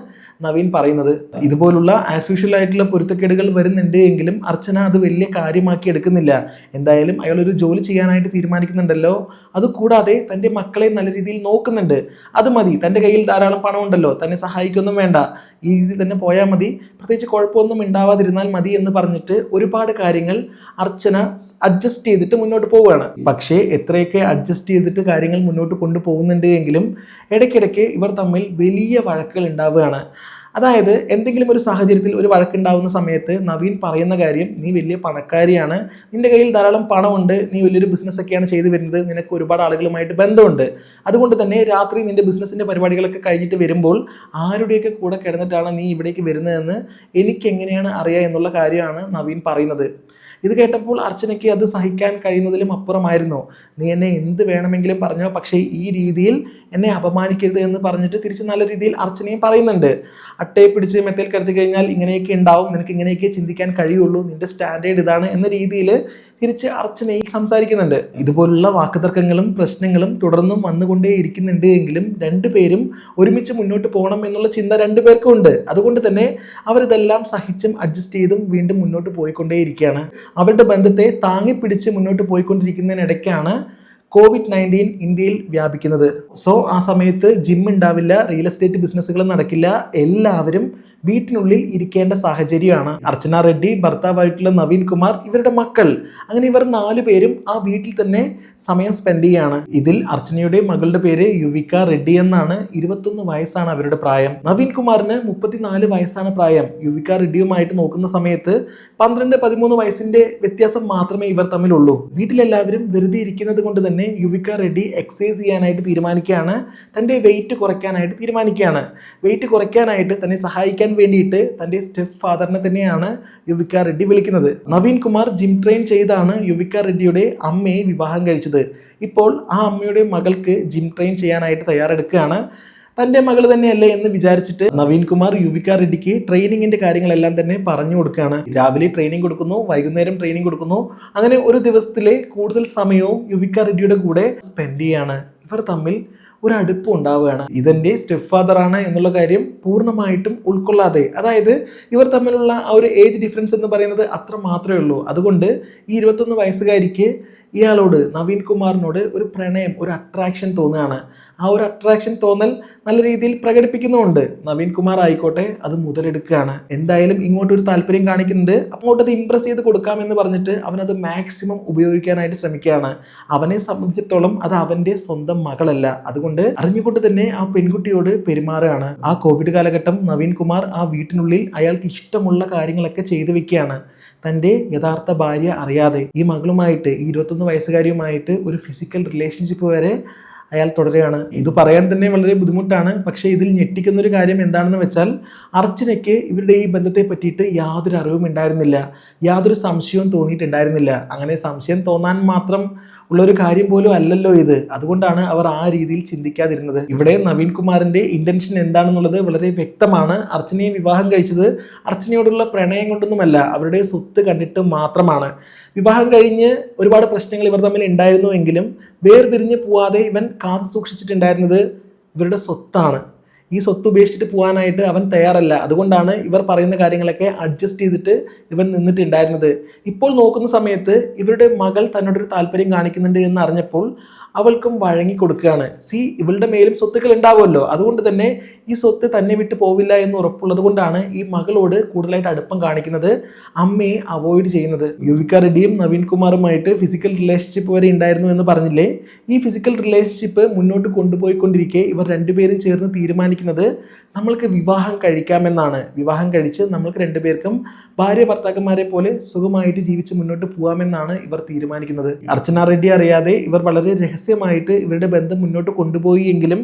നവീൻ പറയുന്നത്. ഇതുപോലുള്ള ആസ് യൂഷ്വൽ ആയിട്ടുള്ള പൊരുത്തക്കേടുകൾ വരുന്നുണ്ട് എങ്കിലും അർച്ചന അത് വലിയ കാര്യമാക്കി എടുക്കുന്നില്ല. എന്തായാലും അയാൾ ഒരു ജോലി ചെയ്യാനായിട്ട് തീരുമാനിക്കുന്നുണ്ടല്ലോ. അതുകൂടാതെ തന്റെ മക്കളെ നല്ല രീതിയിൽ നോക്കുന്നുണ്ട്. അത് മതി തന്റെ കയ്യിൽ ധാരാളം പണമുണ്ടല്ലോ തന്നെ സഹായിക്കൊന്നും വേണ്ട. ഈ രീതിയിൽ തന്നെ പോയാൽ മതി. പ്രത്യേകിച്ച് കുഴപ്പമൊന്നും ഉണ്ടാവാതിരുന്നാൽ മതി എന്ന് പറഞ്ഞിട്ട് ഒരുപാട് കാര്യങ്ങൾ അർച്ചന അഡ്ജസ്റ്റ് ചെയ്തിട്ട് മുന്നോട്ട് പോവുകയാണ്. പക്ഷേ എത്രയൊക്കെ അഡ്ജസ്റ്റ് ചെയ്തിട്ട് കാര്യങ്ങൾ മുന്നോട്ട് കൊണ്ടുപോകുന്നുണ്ട് എങ്കിലും ഇടയ്ക്കിടയ്ക്ക് ഇവർ തമ്മിൽ വലിയ വഴക്കുകൾ ഉണ്ടാവുകയാണ്. അതായത് എന്തെങ്കിലും ഒരു സാഹചര്യത്തിൽ ഒരു വഴക്കുണ്ടാവുന്ന സമയത്ത് നവീൻ പറയുന്ന കാര്യം നീ വലിയ പണക്കാരിയാണ്. നിന്റെ കയ്യിൽ ധാരാളം പണമുണ്ട്. നീ വലിയൊരു ബിസിനസ് ഒക്കെയാണ് ചെയ്തു വരുന്നത്. നിനക്ക് ഒരുപാട് ആളുകളുമായിട്ട് ബന്ധമുണ്ട്. അതുകൊണ്ട് തന്നെ രാത്രി നിന്റെ ബിസിനസ്സിന്റെ പരിപാടികളൊക്കെ കഴിഞ്ഞിട്ട് വരുമ്പോൾ ആരുടെയൊക്കെ കൂടെ കിടന്നിട്ടാണ് നീ ഇവിടേക്ക് വരുന്നതെന്ന് എനിക്ക് എങ്ങനെയാണ് അറിയുക എന്നുള്ള കാര്യമാണ് നവീൻ പറയുന്നത്. ഇത് കേട്ടപ്പോൾ അർച്ചനയ്ക്ക് അത് സഹിക്കാൻ കഴിയുന്നതിലും അപ്പുറമായിരുന്നു. നീ എന്നെ എന്ത് വേണമെങ്കിലും പറഞ്ഞോ. പക്ഷേ ഈ രീതിയിൽ എന്നെ അപമാനിക്കരുത് എന്ന് പറഞ്ഞിട്ട് തിരിച്ച് നല്ല രീതിയിൽ അർച്ചനയും പറയുന്നുണ്ട്. അട്ടയെ പിടിച്ച് മെത്തയിൽ കിടത്തി കഴിഞ്ഞാൽ ഇങ്ങനെയൊക്കെ ഉണ്ടാവും. നിനക്ക് ഇങ്ങനെയൊക്കെ ചിന്തിക്കാൻ കഴിയുള്ളൂ. നിന്റെ സ്റ്റാൻഡേർഡ് ഇതാണ് എന്ന രീതിയിൽ തിരിച്ച് അർച്ചനയിൽ സംസാരിക്കുന്നുണ്ട്. ഇതുപോലുള്ള വാക്കുതർക്കങ്ങളും പ്രശ്നങ്ങളും തുടർന്നും വന്നുകൊണ്ടേ ഇരിക്കുന്നുണ്ട് എങ്കിലും രണ്ടുപേരും ഒരുമിച്ച് മുന്നോട്ട് പോകണം എന്നുള്ള ചിന്ത രണ്ടുപേർക്കും ഉണ്ട്. അതുകൊണ്ട് തന്നെ അവരിതെല്ലാം സഹിച്ചും അഡ്ജസ്റ്റ് ചെയ്തും വീണ്ടും മുന്നോട്ട് പോയിക്കൊണ്ടേയിരിക്കുകയാണ്. അവരുടെ ബന്ധത്തെ താങ്ങിപ്പിടിച്ച് മുന്നോട്ട് പോയിക്കൊണ്ടിരിക്കുന്നതിനിടയ്ക്കാണ് കോവിഡ് നയന്റീൻ ഇന്ത്യയിൽ വ്യാപിക്കുന്നത്. സോ ആ സമയത്ത് ജിം ഉണ്ടാവില്ല റിയൽ എസ്റ്റേറ്റ് ബിസിനസ്സുകൾ നടക്കില്ല എല്ലാവരും വീട്ടിനുള്ളിൽ ഇരിക്കേണ്ട സാഹചര്യമാണ്. അർച്ചന റെഡ്ഡി ഭർത്താവായിട്ടുള്ള നവീൻ കുമാർ ഇവരുടെ മക്കൾ. അങ്ങനെ ഇവർ നാല് പേരും ആ വീട്ടിൽ തന്നെ സമയം സ്പെൻഡ് ചെയ്യാണ്. ഇതിൽ അർച്ചനയുടെ മകളുടെ പേര് യുവിക റെഡ്ഡി എന്നാണ്. ഇരുപത്തൊന്ന് വയസ്സാണ് അവരുടെ പ്രായം. നവീൻ കുമാറിന് മുപ്പത്തിനാല് വയസ്സാണ് പ്രായം. യുവിക റെഡ്ഡിയുമായിട്ട് നോക്കുന്ന സമയത്ത് പന്ത്രണ്ട് പതിമൂന്ന് വയസ്സിന്റെ വ്യത്യാസം മാത്രമേ ഇവർ തമ്മിലുള്ളൂ. വീട്ടിലെല്ലാവരും വെറുതെ ഇരിക്കുന്നത് കൊണ്ട് തന്നെ യുവിക റെഡ്ഡി എക്സസൈസ് ചെയ്യാനായിട്ട് തീരുമാനിക്കുകയാണ്. തന്റെ വെയിറ്റ് കുറയ്ക്കാനായിട്ട് തീരുമാനിക്കുകയാണ്. വെയിറ്റ് കുറയ്ക്കാനായിട്ട് തന്നെ സഹായിക്കാൻ വേണ്ടിയിട്ട് തന്റെ സ്റ്റെപ്പ് ഫാദറിനെ തന്നെയാണ് യുവിക റെഡ്ഡി വിളിക്കുന്നത്. നവീൻ കുമാർ ജിം ട്രെയിൻ ചെയ്താണ് യുവിക റെഡ്ഡിയുടെ അമ്മയെ വിവാഹം കഴിച്ചത്. ഇപ്പോൾ ആ അമ്മയുടെ മകൾക്ക് ജിം ട്രെയിൻ ചെയ്യാനായിട്ട് തയ്യാറെടുക്കുകയാണ്. തന്റെ മകൾ തന്നെയല്ലേ എന്ന് വിചാരിച്ചിട്ട് നവീൻ കുമാർ യുവിക റെഡ്ഡിക്ക് ട്രെയിനിങ്ങിന്റെ കാര്യങ്ങളെല്ലാം തന്നെ പറഞ്ഞു കൊടുക്കുകയാണ്. രാവിലെ ട്രെയിനിങ് കൊടുക്കുന്നു വൈകുന്നേരം ട്രെയിനിങ് കൊടുക്കുന്നു. അങ്ങനെ ഒരു ദിവസത്തിലെ കൂടുതൽ സമയവും യുവിക റെഡ്ഡിയുടെ കൂടെ സ്പെൻഡ് ചെയ്യാണ്. ഇവർ തമ്മിൽ ഒരു ഉണ്ടാവുകയാണ് ഇതെന്റെ സ്റ്റെപ്പ് ആണ് എന്നുള്ള കാര്യം പൂർണമായിട്ടും ഉൾക്കൊള്ളാതെ അതായത് ഇവർ തമ്മിലുള്ള ആ ഒരു ഏജ് ഡിഫറൻസ് എന്ന് പറയുന്നത് അത്ര മാത്രമേ ഉള്ളൂ. അതുകൊണ്ട് ഈ ഇരുപത്തൊന്ന് വയസ്സുകാരിക്ക് ഇയാളോട് നവീൻ കുമാറിനോട് ഒരു പ്രണയം ഒരു അട്രാക്ഷൻ തോന്നുകയാണ്. ആ ഒരു അട്രാക്ഷൻ തോന്നൽ നല്ല രീതിയിൽ പ്രകടിപ്പിക്കുന്നുമുണ്ട്. നവീൻ കുമാർ ആയിക്കോട്ടെ അത് മുതലെടുക്കുകയാണ്. എന്തായാലും ഇങ്ങോട്ട് ഒരു താല്പര്യം കാണിക്കുന്നത് അങ്ങോട്ട് അത് ഇമ്പ്രസ് ചെയ്ത് കൊടുക്കാമെന്ന് പറഞ്ഞിട്ട് അവനത് മാക്സിമം ഉപയോഗിക്കാനായിട്ട് ശ്രമിക്കുകയാണ്. അവനെ സംബന്ധിച്ചിടത്തോളം അത് അവന്റെ സ്വന്തം മകളല്ല. അതുകൊണ്ട് അറിഞ്ഞുകൊണ്ട് തന്നെ ആ പെൺകുട്ടിയോട് പെരുമാറുകയാണ്. ആ കോവിഡ് കാലഘട്ടം നവീൻ കുമാർ ആ വീട്ടിനുള്ളിൽ അയാൾക്ക് ഇഷ്ടമുള്ള കാര്യങ്ങളൊക്കെ ചെയ്തു വെക്കുകയാണ്. തന്റെ യഥാർത്ഥ ഭാര്യ അറിയാതെ ഈ മകളുമായിട്ട് ഈ ഇരുപത്തൊന്ന് വയസ്സുകാരിയുമായിട്ട് ഒരു ഫിസിക്കൽ റിലേഷൻഷിപ്പ് വരെ അയാൾ തുടരുകയാണ്. ഇത് പറയാൻ തന്നെ വളരെ ബുദ്ധിമുട്ടാണ്. പക്ഷേ ഇതിൽ ഞെട്ടിക്കുന്ന ഒരു കാര്യം എന്താണെന്ന് വെച്ചാൽ അർച്ചനയ്ക്ക് ഇവരുടെ ഈ ബന്ധത്തെ പറ്റിയിട്ട് യാതൊരു അറിവും ഉണ്ടായിരുന്നില്ല. യാതൊരു സംശയവും തോന്നിയിട്ടുണ്ടായിരുന്നില്ല. അങ്ങനെ സംശയം തോന്നാൻ മാത്രം ഉള്ള ഒരു കാര്യം പോലും അല്ലല്ലോ ഇത്. അതുകൊണ്ടാണ് അവർ ആ രീതിയിൽ ചിന്തിക്കാതിരുന്നത്. ഇവിടെ നവീൻ കുമാറിന്റെ ഇന്റൻഷൻ എന്താണെന്നുള്ളത് വളരെ വ്യക്തമാണ്. അർച്ചനയെ വിവാഹം കഴിച്ചത് അർച്ചനയോടുള്ള പ്രണയം കൊണ്ടൊന്നുമല്ല. അവരുടെ സ്വത്ത് കണ്ടിട്ട് മാത്രമാണ്. വിവാഹം കഴിഞ്ഞ് ഒരുപാട് പ്രശ്നങ്ങൾ ഇവർ തമ്മിൽ ഉണ്ടായിരുന്നു എങ്കിലും വേർപിരിഞ്ഞ് പോവാതെ ഇവൻ കാത്തു സൂക്ഷിച്ചിട്ടുണ്ടായിരുന്നത് ഇവരുടെ സ്വത്താണ്. ഈ സ്വത്ത് ഉപേക്ഷിച്ചിട്ട് പോകാനായിട്ട് അവൻ തയ്യാറല്ല. അതുകൊണ്ടാണ് ഇവർ പറയുന്ന കാര്യങ്ങളൊക്കെ അഡ്ജസ്റ്റ് ചെയ്തിട്ട് ഇവൻ നിന്നിട്ടുണ്ടായിരുന്നത്. ഇപ്പോൾ നോക്കുന്ന സമയത്ത് ഇവരുടെ മകൾ തന്നോടൊരു താല്പര്യം കാണിക്കുന്നുണ്ട് എന്ന് അറിഞ്ഞപ്പോൾ അവൾക്കും വഴങ്ങി കൊടുക്കുകയാണ് സി ഇവളുടെ മേലും സ്വത്തുക്കൾ ഉണ്ടാവുമല്ലോ. അതുകൊണ്ട് തന്നെ ഈ സ്വത്ത് തന്നെ വിട്ട് പോവില്ല എന്ന് ഉറപ്പുള്ളത് കൊണ്ടാണ് ഈ മകളോട് കൂടുതലായിട്ട് അടുപ്പം കാണിക്കുന്നത് അമ്മയെ അവോയ്ഡ് ചെയ്യുന്നത്. യുവിക റെഡ്ഡിയും നവീൻ കുമാറുമായിട്ട് ഫിസിക്കൽ റിലേഷൻഷിപ്പ് വരെ ഉണ്ടായിരുന്നു എന്ന് പറഞ്ഞില്ലേ? ഈ ഫിസിക്കൽ റിലേഷൻഷിപ്പ് മുന്നോട്ട് കൊണ്ടുപോയിക്കൊണ്ടിരിക്കെ ഇവർ രണ്ടുപേരും ചേർന്ന് തീരുമാനിക്കുന്നത് നമ്മൾക്ക് വിവാഹം കഴിക്കാമെന്നാണ്. വിവാഹം കഴിച്ച് നമ്മൾക്ക് രണ്ടുപേർക്കും ഭാര്യ ഭർത്താക്കന്മാരെ പോലെ സുഖമായിട്ട് ജീവിച്ച് മുന്നോട്ട് പോകാമെന്നാണ് ഇവർ തീരുമാനിക്കുന്നത്. അർച്ചന റെഡ്ഡി അറിയാതെ ഇവർ വളരെ രഹസ്യമായിട്ട് ഇവരുടെ ബന്ധം മുന്നോട്ട് കൊണ്ടുപോയി എങ്കിലും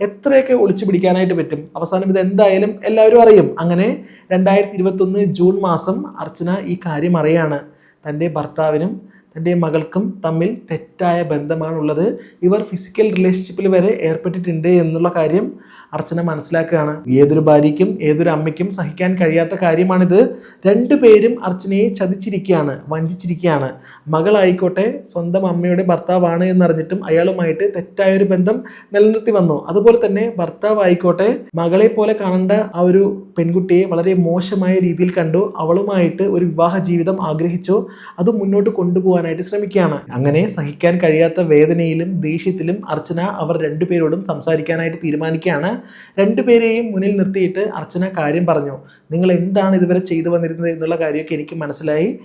എത്രയൊക്കെ ഒളിച്ചു പിടിക്കാനായിട്ട് പറ്റും? അവസാനം ഇത് എന്തായാലും എല്ലാവരും അറിയും. അങ്ങനെ രണ്ടായിരത്തി ഇരുപത്തൊന്ന് ജൂൺ മാസം അർച്ചന ഈ കാര്യം അറിയാണ്. തന്റെ ഭർത്താവിനും തന്റെ മകൾക്കും തമ്മിൽ തെറ്റായ ബന്ധമാണുള്ളത്. ഇവർ ഫിസിക്കൽ റിലേഷൻഷിപ്പിൽ വരെ ഏർപ്പെട്ടിട്ടുണ്ട് എന്നുള്ള കാര്യം അർച്ചന മനസ്സിലാക്കുകയാണ്. ഏതൊരു ഭാര്യയ്ക്കും ഏതൊരു അമ്മയ്ക്കും സഹിക്കാൻ കഴിയാത്ത കാര്യമാണിത്. രണ്ടുപേരും അർച്ചനയെ ചതിച്ചിരിക്കുകയാണ് വഞ്ചിച്ചിരിക്കുകയാണ്. മകളായിക്കോട്ടെ സ്വന്തം അമ്മയുടെ ഭർത്താവാണ് എന്നറിഞ്ഞിട്ടും അയാളുമായിട്ട് തെറ്റായ ഒരു ബന്ധം നിലനിർത്തി വന്നു. അതുപോലെ തന്നെ ഭർത്താവായിക്കോട്ടെ മകളെ പോലെ കാണേണ്ട ആ ഒരു പെൺകുട്ടിയെ വളരെ മോശമായ രീതിയിൽ കണ്ടു. അവളുമായിട്ട് ഒരു വിവാഹ ജീവിതം ആഗ്രഹിച്ചു. അത് മുന്നോട്ട് കൊണ്ടുപോകാനായിട്ട് ശ്രമിക്കുകയാണ്. അങ്ങനെ സഹിക്കാൻ കഴിയാത്ത വേദനയിലും ദേഷ്യത്തിലും അർച്ചന അവർ രണ്ടുപേരോടും സംസാരിക്കാനായിട്ട് തീരുമാനിക്കുകയാണ്. രണ്ടുപേരെയും മുന്നിൽ നിർത്തിയിട്ട് അർച്ചന കാര്യം പറഞ്ഞു. നിങ്ങൾ എന്താണ് ഇതുവരെ ചെയ്തു വന്നിരുന്നത്? എന്നുള്ള കാര്യമൊക്കെ എനിക്ക് മനസ്സിലായി.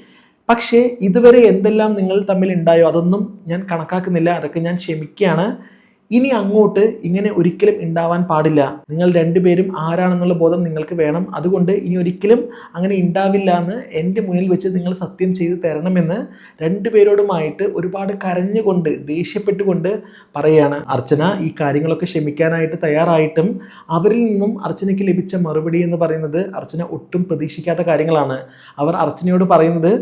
പക്ഷേ ഇതുവരെ എന്തെല്ലാം നിങ്ങൾ തമ്മിൽ ഉണ്ടായോ അതൊന്നും ഞാൻ കണക്കാക്കുന്നില്ല. അതൊക്കെ ഞാൻ ക്ഷമിക്കുകയാണ്. ഇനി അങ്ങോട്ട് ഇങ്ങനെ ഒരിക്കലും ഉണ്ടാവാൻ പാടില്ല. നിങ്ങൾ രണ്ടുപേരും ആരാണെന്നുള്ള ബോധം നിങ്ങൾക്ക് വേണം. അതുകൊണ്ട് ഇനി ഒരിക്കലും അങ്ങനെ ഉണ്ടാവില്ല എന്ന് എന്റെ മുന്നിൽ വെച്ച് നിങ്ങൾ സത്യം ചെയ്ത് തരണമെന്ന് രണ്ടുപേരോടുമായിട്ട് ഒരുപാട് കരഞ്ഞുകൊണ്ട് ദേഷ്യപ്പെട്ടുകൊണ്ട് പറയാണ് അർച്ചന. ഈ കാര്യങ്ങളൊക്കെ ക്ഷമിക്കാനായിട്ട് തയ്യാറായിട്ടും അവരിൽ നിന്നും അർച്ചനയ്ക്ക് ലഭിച്ച മറുപടി എന്ന് പറയുന്നത് അർച്ചന ഒട്ടും പ്രതീക്ഷിക്കാത്ത കാര്യങ്ങളാണ്. അവർ അർച്ചനയോട് പറയുന്നത്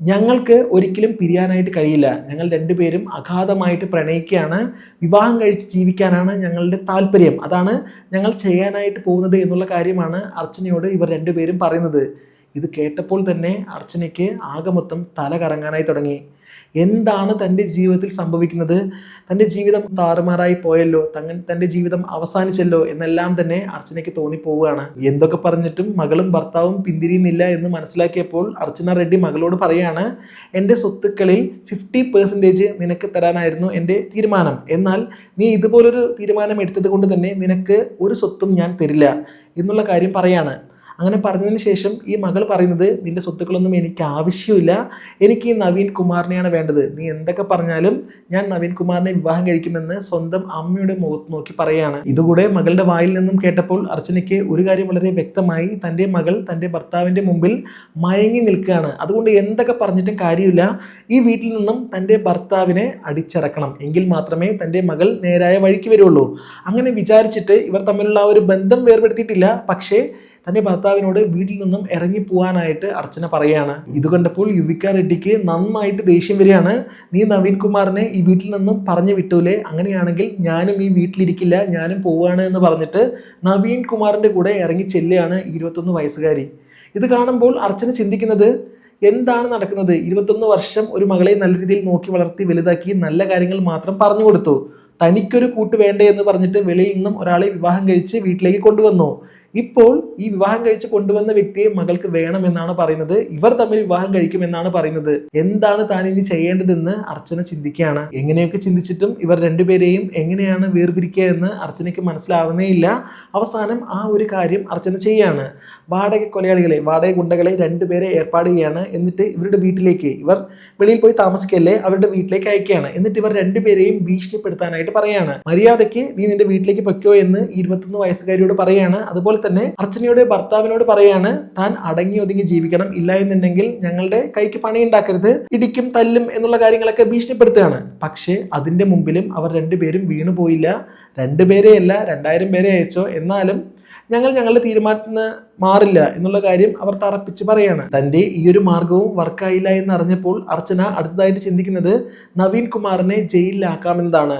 ഞങ്ങൾക്ക് ഒരിക്കലും പിരിയാനായിട്ട് കഴിയില്ല. ഞങ്ങൾ രണ്ടുപേരും അഗാധമായിട്ട് പ്രണയിക്കുകയാണ്. വിവാഹം കഴിച്ച് ജീവിക്കാനാണ് ഞങ്ങളുടെ താല്പര്യം. അതാണ് ഞങ്ങൾ ചെയ്യാനായിട്ട് പോകുന്നത് എന്നുള്ള കാര്യമാണ് അർച്ചനയോട് ഇവർ രണ്ടുപേരും പറയുന്നത്. ഇത് കേട്ടപ്പോൾ തന്നെ അർച്ചനയ്ക്ക് ആകെ മൊത്തം തല കറങ്ങാനായി തുടങ്ങി. എന്താണ് തന്റെ ജീവിതത്തിൽ സംഭവിക്കുന്നത്? തന്റെ ജീവിതം താറുമാറായി പോയല്ലോ തങ്ങൻ തന്റെ ജീവിതം അവസാനിച്ചല്ലോ എന്നെല്ലാം തന്നെ അർച്ചനയ്ക്ക് തോന്നിപ്പോവുകയാണ്. എന്തൊക്കെ പറഞ്ഞിട്ടും മകളും ഭർത്താവും പിന്തിരിയുന്നില്ല എന്ന് മനസ്സിലാക്കിയപ്പോൾ അർച്ചന റെഡ്ഡി മകളോട് പറയാണ് എന്റെ സ്വത്തുക്കളിൽ ഫിഫ്റ്റി പെർസെന്റേജ് നിനക്ക് തരാനായിരുന്നു എന്റെ തീരുമാനം. എന്നാൽ നീ ഇതുപോലൊരു തീരുമാനം എടുത്തത് കൊണ്ട് തന്നെ നിനക്ക് ഒരു സ്വത്തും ഞാൻ തരില്ല എന്നുള്ള കാര്യം പറയാണ്. അങ്ങനെ പറഞ്ഞതിന് ശേഷം ഈ മകൾ പറയുന്നത് നിന്റെ സ്വത്തുക്കളൊന്നും എനിക്ക് ആവശ്യമില്ല. എനിക്ക് ഈ നവീൻ കുമാറിനെയാണ് വേണ്ടത്. നീ എന്തൊക്കെ പറഞ്ഞാലും ഞാൻ നവീൻ കുമാറിനെ വിവാഹം കഴിക്കുമെന്ന് സ്വന്തം അമ്മയുടെ മുഖത്ത് നോക്കി പറയുകയാണ്. ഇതുകൂടെ മകളുടെ വായിൽ നിന്നും കേട്ടപ്പോൾ അർച്ചനയ്ക്ക് ഒരു കാര്യം വളരെ വ്യക്തമായി തന്റെ മകൾ തന്റെ ഭർത്താവിന്റെ മുമ്പിൽ മയങ്ങി നിൽക്കുകയാണ്. അതുകൊണ്ട് എന്തൊക്കെ പറഞ്ഞിട്ടും കാര്യമില്ല. ഈ വീട്ടിൽ നിന്നും തന്റെ ഭർത്താവിനെ അടിച്ചിറക്കണം. എങ്കിൽ മാത്രമേ തന്റെ മകൾ നേരായ വഴിക്ക് വരുള്ളൂ. അങ്ങനെ വിചാരിച്ചിട്ട് ഇവർ തമ്മിലുള്ള ആ ഒരു ബന്ധം വേർപെടുത്തിയിട്ടില്ല. പക്ഷേ തന്റെ ഭർത്താവിനോട് വീട്ടിൽ നിന്നും ഇറങ്ങി പോകാനായിട്ട് അർച്ചന പറയുകയാണ് ഇത് കണ്ടപ്പോൾ യുവിക റെഡ്ഡിക്ക് നന്നായിട്ട് ദേഷ്യം വരികയാണ്. നീ നവീൻ കുമാറിനെ ഈ വീട്ടിൽ നിന്നും പറഞ്ഞു വിട്ടൂലേ? അങ്ങനെയാണെങ്കിൽ ഞാനും ഈ വീട്ടിലിരിക്കില്ല ഞാനും പോവുകയാണ് എന്ന് പറഞ്ഞിട്ട് നവീൻ കുമാറിന്റെ കൂടെ ഇറങ്ങി ചെല്ലുകയാണ് ഇരുപത്തൊന്ന് വയസ്സുകാരി. ഇത് കാണുമ്പോൾ അർച്ചന ചിന്തിക്കുന്നത് എന്താണ് നടക്കുന്നത്? ഇരുപത്തൊന്ന് വർഷം ഒരു മകളെ നല്ല രീതിയിൽ നോക്കി വളർത്തി വലുതാക്കി നല്ല കാര്യങ്ങൾ മാത്രം പറഞ്ഞു കൊടുത്തു. തനിക്കൊരു കൂട്ട് വേണ്ടേ എന്ന് പറഞ്ഞിട്ട് വെളിയിൽ നിന്നും ഒരാളെ വിവാഹം കഴിച്ച് വീട്ടിലേക്ക് കൊണ്ടുവന്നു. ഇപ്പോൾ ഈ വിവാഹം കഴിച്ച് കൊണ്ടുവന്ന വ്യക്തിയെ മകൾക്ക് വേണമെന്നാണ് പറയുന്നത്. ഇവർ തമ്മിൽ വിവാഹം കഴിക്കുമെന്നാണ് പറയുന്നത്. എന്താണ് താൻ ഇനി ചെയ്യേണ്ടതെന്ന് അർച്ചന ചിന്തിക്കുകയാണ്. എങ്ങനെയൊക്കെ ചിന്തിച്ചിട്ടും ഇവർ രണ്ടുപേരെയും എങ്ങനെയാണ് വേർപിരിക്കുക എന്ന് അർച്ചനയ്ക്ക് മനസ്സിലാവുന്നേ ഇല്ല. അവസാനം ആ ഒരു കാര്യം അർച്ചന ചെയ്യാണ്. വാടക കൊലയാളികളെ വാടക ഗുണ്ടകളെ രണ്ടുപേരെ ഏർപ്പാട് ചെയ്യുകയാണ് എന്നിട്ട് ഇവരുടെ വീട്ടിലേക്ക് ഇവർ വെളിയിൽ പോയി താമസിക്കല്ലേ? അവരുടെ വീട്ടിലേക്ക് അയക്കുകയാണ്. എന്നിട്ട് ഇവർ രണ്ടുപേരെയും ഭീഷണിപ്പെടുത്താനായിട്ട് പറയാണ്. മര്യാദയ്ക്ക് നീ നിന്റെ വീട്ടിലേക്ക് പൊയ്ക്കോ എന്ന് ഇരുപത്തൊന്ന് വയസ്സുകാരിയോട് പറയാണ്. അതുപോലെ തന്നെ അർച്ചനയുടെ ഭർത്താവിനോട് പറയാണ് താൻ അടങ്ങി ഒതുങ്ങി ജീവിക്കണം. ഇല്ല എന്നുണ്ടെങ്കിൽ ഞങ്ങളുടെ കൈക്ക് പണി ഉണ്ടാക്കരുത്. ഇടിക്കും തല്ലും എന്നുള്ള കാര്യങ്ങളൊക്കെ ഭീഷണിപ്പെടുത്തുകയാണ്. പക്ഷേ അതിന്റെ മുമ്പിലും അവർ രണ്ടുപേരും വീണുപോയില്ല. രണ്ടുപേരെയല്ല രണ്ടായിരം പേരെ അയച്ചോ. എന്നാലും ഞങ്ങൾ ഞങ്ങളുടെ തീരുമാനത്തിന് മാറില്ല എന്നുള്ള കാര്യം അവർ തറപ്പിച്ച് പറയാണ്. തന്റെ ഈ ഒരു മാർഗവും വർക്കായില്ല എന്ന് അറിഞ്ഞപ്പോൾ അർച്ചന അടുത്തതായിട്ട് ചിന്തിക്കുന്നത് നവീൻ കുമാറിനെ ജയിലിലാക്കാമെന്നതാണ്.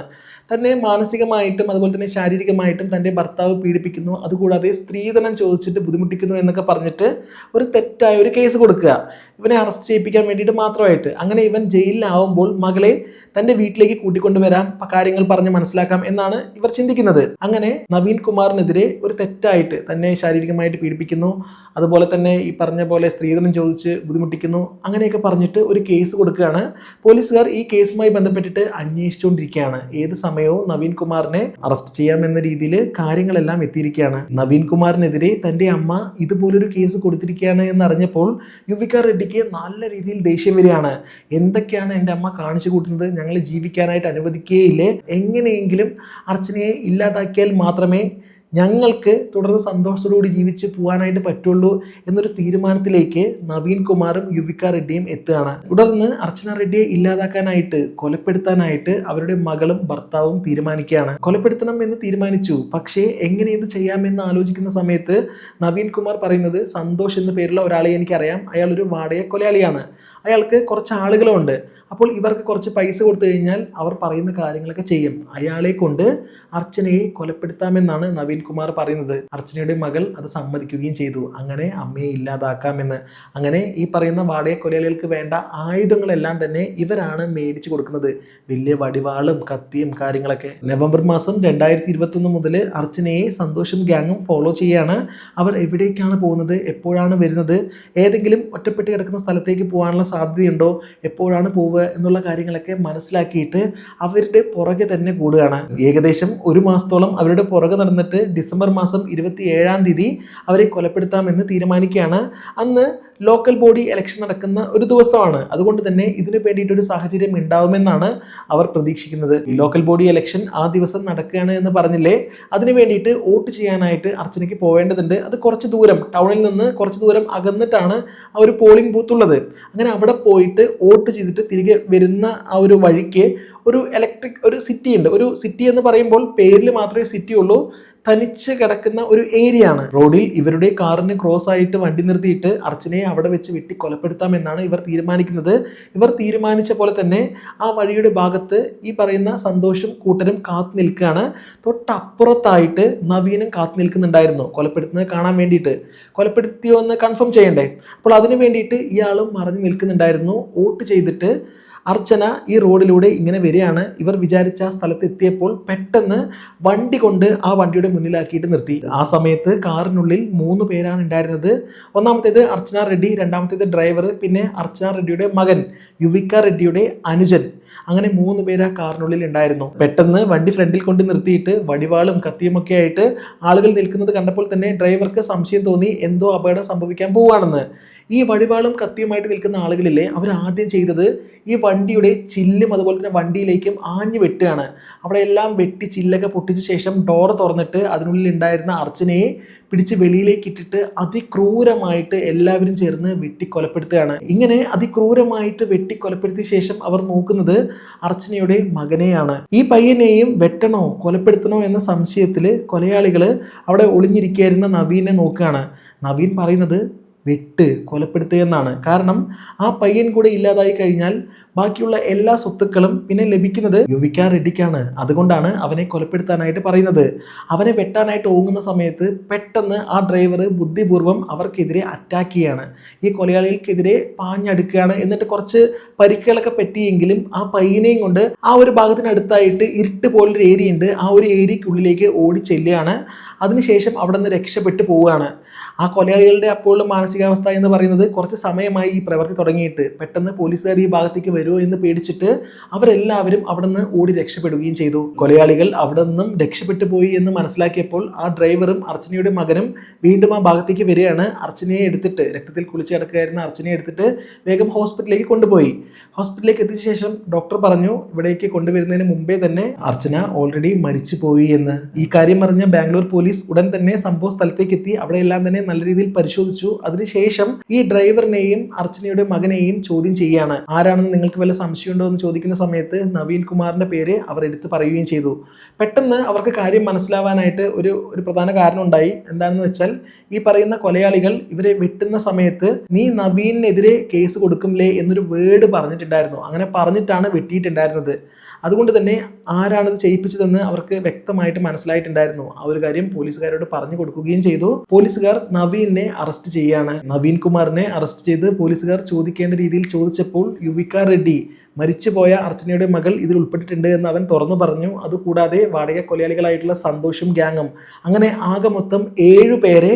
തന്നെ മാനസികമായിട്ടും അതുപോലെ തന്നെ ശാരീരികമായിട്ടും തന്റെ ഭർത്താവ് പീഡിപ്പിക്കുന്നു. അതുകൂടാതെ സ്ത്രീധനം ചോദിച്ചിട്ട് ബുദ്ധിമുട്ടിക്കുന്നു എന്നൊക്കെ പറഞ്ഞിട്ട് ഒരു തെറ്റായ ഒരു കേസ് കൊടുക്കുക. ഇവനെ അറസ്റ്റ് ചെയ്യിപ്പിക്കാൻ വേണ്ടിയിട്ട് മാത്രമായിട്ട്. അങ്ങനെ ഇവൻ ജയിലിലാവുമ്പോൾ മകളെ തന്റെ വീട്ടിലേക്ക് കൂട്ടിക്കൊണ്ടുവരാം കാര്യങ്ങൾ പറഞ്ഞ് മനസ്സിലാക്കാം എന്നാണ് ഇവർ ചിന്തിക്കുന്നത്. അങ്ങനെ നവീൻ കുമാറിനെതിരെ ഒരു തെറ്റായിട്ട് തന്നെ ശാരീരികമായിട്ട് പീഡിപ്പിക്കുന്നു. അതുപോലെ തന്നെ ഈ പറഞ്ഞ പോലെ സ്ത്രീധനം ചോദിച്ച് ബുദ്ധിമുട്ടിക്കുന്നു. അങ്ങനെയൊക്കെ പറഞ്ഞിട്ട് ഒരു കേസ് കൊടുക്കുകയാണ്. പോലീസുകാർ ഈ കേസുമായി ബന്ധപ്പെട്ടിട്ട് അന്വേഷിച്ചുകൊണ്ടിരിക്കുകയാണ്. ഏത് സമയവും നവീൻ കുമാറിനെ അറസ്റ്റ് ചെയ്യാമെന്ന രീതിയിൽ കാര്യങ്ങളെല്ലാം എത്തിയിരിക്കുകയാണ്. നവീൻ കുമാറിനെതിരെ തന്റെ അമ്മ ഇതുപോലൊരു കേസ് കൊടുത്തിരിക്കുകയാണ് എന്നറിഞ്ഞപ്പോൾ യുവിക റെഡ്ഡിക്ക് നല്ല രീതിയിൽ ദേഷ്യം വരികയാണ്. എന്തൊക്കെയാണ് എന്റെ അമ്മ കാണിച്ചു കൂട്ടുന്നത്? ഞങ്ങൾ ജീവിക്കാനായിട്ട് അനുവദിക്കുകയില്ലേ എങ്ങനെയെങ്കിലും അർച്ചനയെ ഇല്ലാതാക്കിയാൽ മാത്രമേ ഞങ്ങൾക്ക് തുടർന്ന് സന്തോഷത്തോടുകൂടി ജീവിച്ച് പോകാനായിട്ട് പറ്റുള്ളൂ എന്നൊരു തീരുമാനത്തിലേക്ക് നവീൻ കുമാറും യുവിക റെഡ്ഡിയും എത്തുകയാണ്. തുടർന്ന് അർച്ചന റെഡ്ഡിയെ ഇല്ലാതാക്കാനായിട്ട് കൊലപ്പെടുത്താനായിട്ട് അവരുടെ മകളും ഭർത്താവും തീരുമാനിക്കുകയാണ്. കൊലപ്പെടുത്തണം എന്ന് തീരുമാനിച്ചു. പക്ഷേ എങ്ങനെ ഇത് ചെയ്യാമെന്ന് ആലോചിക്കുന്ന സമയത്ത് നവീൻ കുമാർ പറയുന്നത് സന്തോഷ് എന്ന പേരുള്ള ഒരാളെ എനിക്കറിയാം. അയാൾ ഒരു വാടക കൊലയാളിയാണ്. അയാൾക്ക് കുറച്ച് ആളുകളുണ്ട്. അപ്പോൾ ഇവർക്ക് കുറച്ച് പൈസ കൊടുത്തു കഴിഞ്ഞാൽ അവർ പറയുന്ന കാര്യങ്ങളൊക്കെ ചെയ്യും. അയാളെ കൊണ്ട് അർച്ചനയെ കൊലപ്പെടുത്താമെന്നാണ് നവീൻ കുമാർ പറയുന്നത്. അർച്ചനയുടെ മകൾ അത് സമ്മതിക്കുകയും ചെയ്തു. അങ്ങനെ അമ്മയെ ഇല്ലാതാക്കാമെന്ന്. അങ്ങനെ ഈ പറയുന്ന വാടക കൊലയാളികൾക്ക് വേണ്ട ആയുധങ്ങളെല്ലാം തന്നെ ഇവരാണ് മേടിച്ചു കൊടുക്കുന്നത്. വലിയ വടിവാളും കത്തിയും കാര്യങ്ങളൊക്കെ. നവംബർ മാസം രണ്ടായിരത്തി ഇരുപത്തൊന്ന് മുതൽ അർച്ചനയെ സന്തോഷം ഗ്യാങ്ങും ഫോളോ ചെയ്യാണ്. അവർ എവിടേക്കാണ് പോകുന്നത്? എപ്പോഴാണ് വരുന്നത്? ഏതെങ്കിലും ഒറ്റപ്പെട്ട് കിടക്കുന്ന സ്ഥലത്തേക്ക് പോകാനുള്ള സാധ്യതയുണ്ടോ? എപ്പോഴാണ് പോവുക എന്നുള്ള കാര്യങ്ങളൊക്കെ മനസ്സിലാക്കിയിട്ട് അവരുടെ പുറകെ തന്നെ കൂടുകയാണ്. ഏകദേശം ഒരു മാസത്തോളം അവരുടെ പുറകെ നടന്നിട്ട് ഡിസംബർ മാസം ഇരുപത്തി ഏഴാം തീയതി അവരെ കൊലപ്പെടുത്താമെന്ന് തീരുമാനിക്കുകയാണ്. അന്ന് ലോക്കൽ ബോഡി ഇലക്ഷൻ നടക്കുന്ന ഒരു ദിവസമാണ്. അതുകൊണ്ട് തന്നെ ഇതിനു വേണ്ടിയിട്ടൊരു സാഹചര്യം ഉണ്ടാവുമെന്നാണ് അവർ പ്രതീക്ഷിക്കുന്നത്. ഈ ലോക്കൽ ബോഡി ഇലക്ഷൻ ആ ദിവസം നടക്കുകയാണ് എന്ന് പറഞ്ഞില്ലേ? അതിന് വേണ്ടിയിട്ട് വോട്ട് ചെയ്യാനായിട്ട് അർച്ചനയ്ക്ക് പോവേണ്ടതുണ്ട്. അത് കുറച്ച് ദൂരം ടൗണിൽ നിന്ന് കുറച്ച് ദൂരം അകന്നിട്ടാണ് ആ ഒരു പോളിംഗ് ബൂത്ത് ഉള്ളത് അങ്ങനെ അവിടെ പോയിട്ട് വോട്ട് ചെയ്തിട്ട് തിരികെ വരുന്ന ആ ഒരു വഴിക്ക് ഒരു ഇലക്ട്രിക് ഒരു സിറ്റി ഉണ്ട്. ഒരു സിറ്റി എന്ന് പറയുമ്പോൾ പേരിൽ മാത്രമേ സിറ്റി ഉള്ളൂ. തനിച്ച് കിടക്കുന്ന ഒരു ഏരിയ ആണ്. റോഡിൽ ഇവരുടെ കാറിന് ക്രോസ് ആയിട്ട് വണ്ടി നിർത്തിയിട്ട് അർച്ചനയെ അവിടെ വെച്ച് വെട്ടി കൊലപ്പെടുത്താമെന്നാണ് ഇവർ തീരുമാനിക്കുന്നത്. ഇവർ തീരുമാനിച്ച പോലെ തന്നെ ആ വഴിയുടെ ഭാഗത്ത് ഈ പറയുന്ന സന്തോഷം കൂട്ടരും കാത്തു നിൽക്കുകയാണ്. തൊട്ടപ്പുറത്തായിട്ട് നവീനും കാത്തു നിൽക്കുന്നുണ്ടായിരുന്നു. കൊലപ്പെടുത്തുന്നത് കാണാൻ വേണ്ടിയിട്ട്. കൊലപ്പെടുത്തിയോ എന്ന് കൺഫേം ചെയ്യണ്ടേ? അപ്പോൾ അതിന് വേണ്ടിയിട്ട് ഇയാളും മറഞ്ഞു നിൽക്കുന്നുണ്ടായിരുന്നു. വോട്ട് ചെയ്തിട്ട് അർച്ചന ഈ റോഡിലൂടെ ഇങ്ങനെ വരികയാണ്. ഇവർ വിചാരിച്ച ആ സ്ഥലത്ത് എത്തിയപ്പോൾ പെട്ടെന്ന് വണ്ടി കൊണ്ട് ആ വണ്ടിയുടെ മുന്നിലാക്കിയിട്ട് നിർത്തി. ആ സമയത്ത് കാറിനുള്ളിൽ മൂന്ന് പേരാണ് ഉണ്ടായിരുന്നത്. ഒന്നാമത്തേത് അർച്ചന റെഡ്ഡി രണ്ടാമത്തേത് ഡ്രൈവർ പിന്നെ അർച്ചന റെഡ്ഡിയുടെ മകൻ യുവിക റെഡ്ഡിയുടെ അനുജൻ. അങ്ങനെ മൂന്ന് പേര് ആ കാറിനുള്ളിൽ ഉണ്ടായിരുന്നു. പെട്ടെന്ന് വണ്ടി ഫ്രണ്ടിൽ കൊണ്ട് നിർത്തിയിട്ട് വടിവാളും കത്തിയും ഒക്കെ ആയിട്ട് ആളുകൾ നിൽക്കുന്നത് കണ്ടപ്പോൾ തന്നെ ഡ്രൈവർക്ക് സംശയം തോന്നി എന്തോ അപകടം സംഭവിക്കാൻ പോവുകയാണെന്ന് ഈ വടിവാളും കത്തിയുമായിട്ട് നിൽക്കുന്ന ആളുകളില്ലേ അവർ ആദ്യം ചെയ്തത് ഈ വണ്ടിയുടെ ചില്ലും അതുപോലെ തന്നെ വണ്ടിയിലേക്കും ആഞ്ഞു വെട്ടുകയാണ്. അവിടെ എല്ലാം വെട്ടി ചില്ലൊക്കെ പൊട്ടിച്ച ശേഷം ഡോർ തുറന്നിട്ട് അതിനുള്ളിൽ ഉണ്ടായിരുന്ന അർച്ചനയെ പിടിച്ച് വെളിയിലേക്ക് ഇട്ടിട്ട് അതിക്രൂരമായിട്ട് എല്ലാവരും ചേർന്ന് വെട്ടി കൊലപ്പെടുത്തുകയാണ് ഇങ്ങനെ അതിക്രൂരമായിട്ട് വെട്ടി കൊലപ്പെടുത്തിയ ശേഷം അവർ നോക്കുന്നത് അർച്ചനയുടെ മകനെയാണ്. ഈ പയ്യനെയും വെട്ടണോ കൊലപ്പെടുത്തണോ എന്ന സംശയത്തിൽ കൊലയാളികൾ അവിടെ ഒളിഞ്ഞിരിക്കുകയായിരുന്ന നവീനെ നോക്കുകയാണ് നവീൻ പറയുന്നത് വെട്ട് കൊലപ്പെടുത്തുക എന്നാണ്. കാരണം ആ പയ്യൻ കൂടെ ഇല്ലാതായി കഴിഞ്ഞാൽ ബാക്കിയുള്ള എല്ലാ സ്വത്തുക്കളും പിന്നെ ലഭിക്കുന്നത് യുവിക്ക റെഡ്ഡിക്കാണ്. അതുകൊണ്ടാണ് അവനെ കൊലപ്പെടുത്താനായിട്ട് പറയുന്നത്. അവനെ വെട്ടാനായിട്ട് ഓങ്ങുന്ന സമയത്ത് പെട്ടെന്ന് ആ ഡ്രൈവർ ബുദ്ധിപൂർവം അവർക്കെതിരെ അറ്റാക്ക് ചെയ്യാണ്. ഈ കൊലയാളികൾക്കെതിരെ പാഞ്ഞടുക്കുകയാണ്. എന്നിട്ട് കുറച്ച് പരിക്കുകളൊക്കെ പറ്റിയെങ്കിലും ആ പയ്യനെയും കൊണ്ട് ആ ഒരു ഭാഗത്തിനടുത്തായിട്ട് ഇരുട്ട് പോലൊരു ഏരിയ ഉണ്ട്. ആ ഒരു ഏരിയക്കുള്ളിലേക്ക് ഓടി ചെല്ലുകയാണ്. അതിനുശേഷം അവിടെ നിന്ന് രക്ഷപ്പെട്ടു പോവുകയാണ്. ആ കൊലയാളികളുടെ അപ്പോഴുള്ള മാനസികാവസ്ഥ എന്ന് പറയുന്നത് കുറച്ച് സമയമായി ഈ പ്രവൃത്തി തുടങ്ങിയിട്ട് പെട്ടെന്ന് പോലീസുകാർ ഈ ഭാഗത്തേക്ക് വരുമോ എന്ന് പേടിച്ചിട്ട് അവരെല്ലാവരും അവിടെ നിന്ന് ഓടി രക്ഷപ്പെടുകയും ചെയ്തു. കൊലയാളികൾ അവിടെ നിന്നും രക്ഷപ്പെട്ടു പോയി എന്ന് മനസ്സിലാക്കിയപ്പോൾ ആ ഡ്രൈവറും അർച്ചനയുടെ മകനും വീണ്ടും ആ ഭാഗത്തേക്ക് വരികയാണ്. അർച്ചനയെ എടുത്തിട്ട് രക്തത്തിൽ കുളിച്ച് അർച്ചനയെ എടുത്തിട്ട് വേഗം ഹോസ്പിറ്റലിലേക്ക് കൊണ്ടുപോയി. ഹോസ്പിറ്റലിലേക്ക് എത്തിയ ശേഷം ഡോക്ടർ പറഞ്ഞു ഇവിടേക്ക് കൊണ്ടുവരുന്നതിന് മുമ്പേ തന്നെ അർച്ചന ഓൾറെഡി മരിച്ചു പോയി എന്ന്. ഈ കാര്യം അറിഞ്ഞ ബാംഗ്ലൂർ പോലീസ് ഉടൻ തന്നെ സംഭവ സ്ഥലത്തേക്ക് എത്തി. അവിടെയെല്ലാം തന്നെ നല്ല രീതിയിൽ പരിശോധിച്ചു. അതിനുശേഷം ഈ ഡ്രൈവറിനെയും അർച്ചനയുടെ മകനെയും ചോദ്യം ചെയ്യാണ്. ആരാണെന്ന് നിങ്ങൾക്ക് വല്ല സംശയമുണ്ടോ എന്ന് ചോദിക്കുന്ന സമയത്ത് നവീൻ കുമാറിന്റെ പേര് അവർ എടുത്തു പറയുകയും ചെയ്തു. പെട്ടെന്ന് അവർക്ക് കാര്യം മനസ്സിലാവാനായിട്ട് ഒരു ഒരു പ്രധാന കാരണം ഉണ്ടായി എന്താണെന്ന് വെച്ചാൽ ഈ പറയുന്ന കൊലയാളികൾ ഇവരെ വെട്ടുന്ന സമയത്ത് നീ നവീനെതിരെ കേസ് കൊടുക്കുംലേ എന്നൊരു വേർഡ് പറഞ്ഞിട്ടുണ്ടായിരുന്നു. അങ്ങനെ പറഞ്ഞിട്ടാണ് വെട്ടിയിട്ടുണ്ടായിരുന്നത്. അതുകൊണ്ട് തന്നെ ആരാണിത് ചെയ്യിപ്പിച്ചതെന്ന് അവർക്ക് വ്യക്തമായിട്ട് മനസ്സിലായിട്ടുണ്ടായിരുന്നു. ആ ഒരു കാര്യം പോലീസുകാരോട് പറഞ്ഞു കൊടുക്കുകയും ചെയ്തു. പോലീസുകാർ നവീനെ അറസ്റ്റ് ചെയ്യാണ്. നവീൻ കുമാറിനെ അറസ്റ്റ് ചെയ്ത് പോലീസുകാർ ചോദിക്കേണ്ട രീതിയിൽ ചോദിച്ചപ്പോൾ യുവിക റെഡ്ഡി മരിച്ചുപോയ അർച്ചനയുടെ മകൾ ഇതിൽ ഉൾപ്പെട്ടിട്ടുണ്ട് എന്ന് അവൻ തുറന്നു പറഞ്ഞു. അതുകൂടാതെ വാടക കൊലയാളികളായിട്ടുള്ള സന്തോഷും ഗ്യാങ്ങും. അങ്ങനെ ആകെ മൊത്തം ഏഴു പേരെ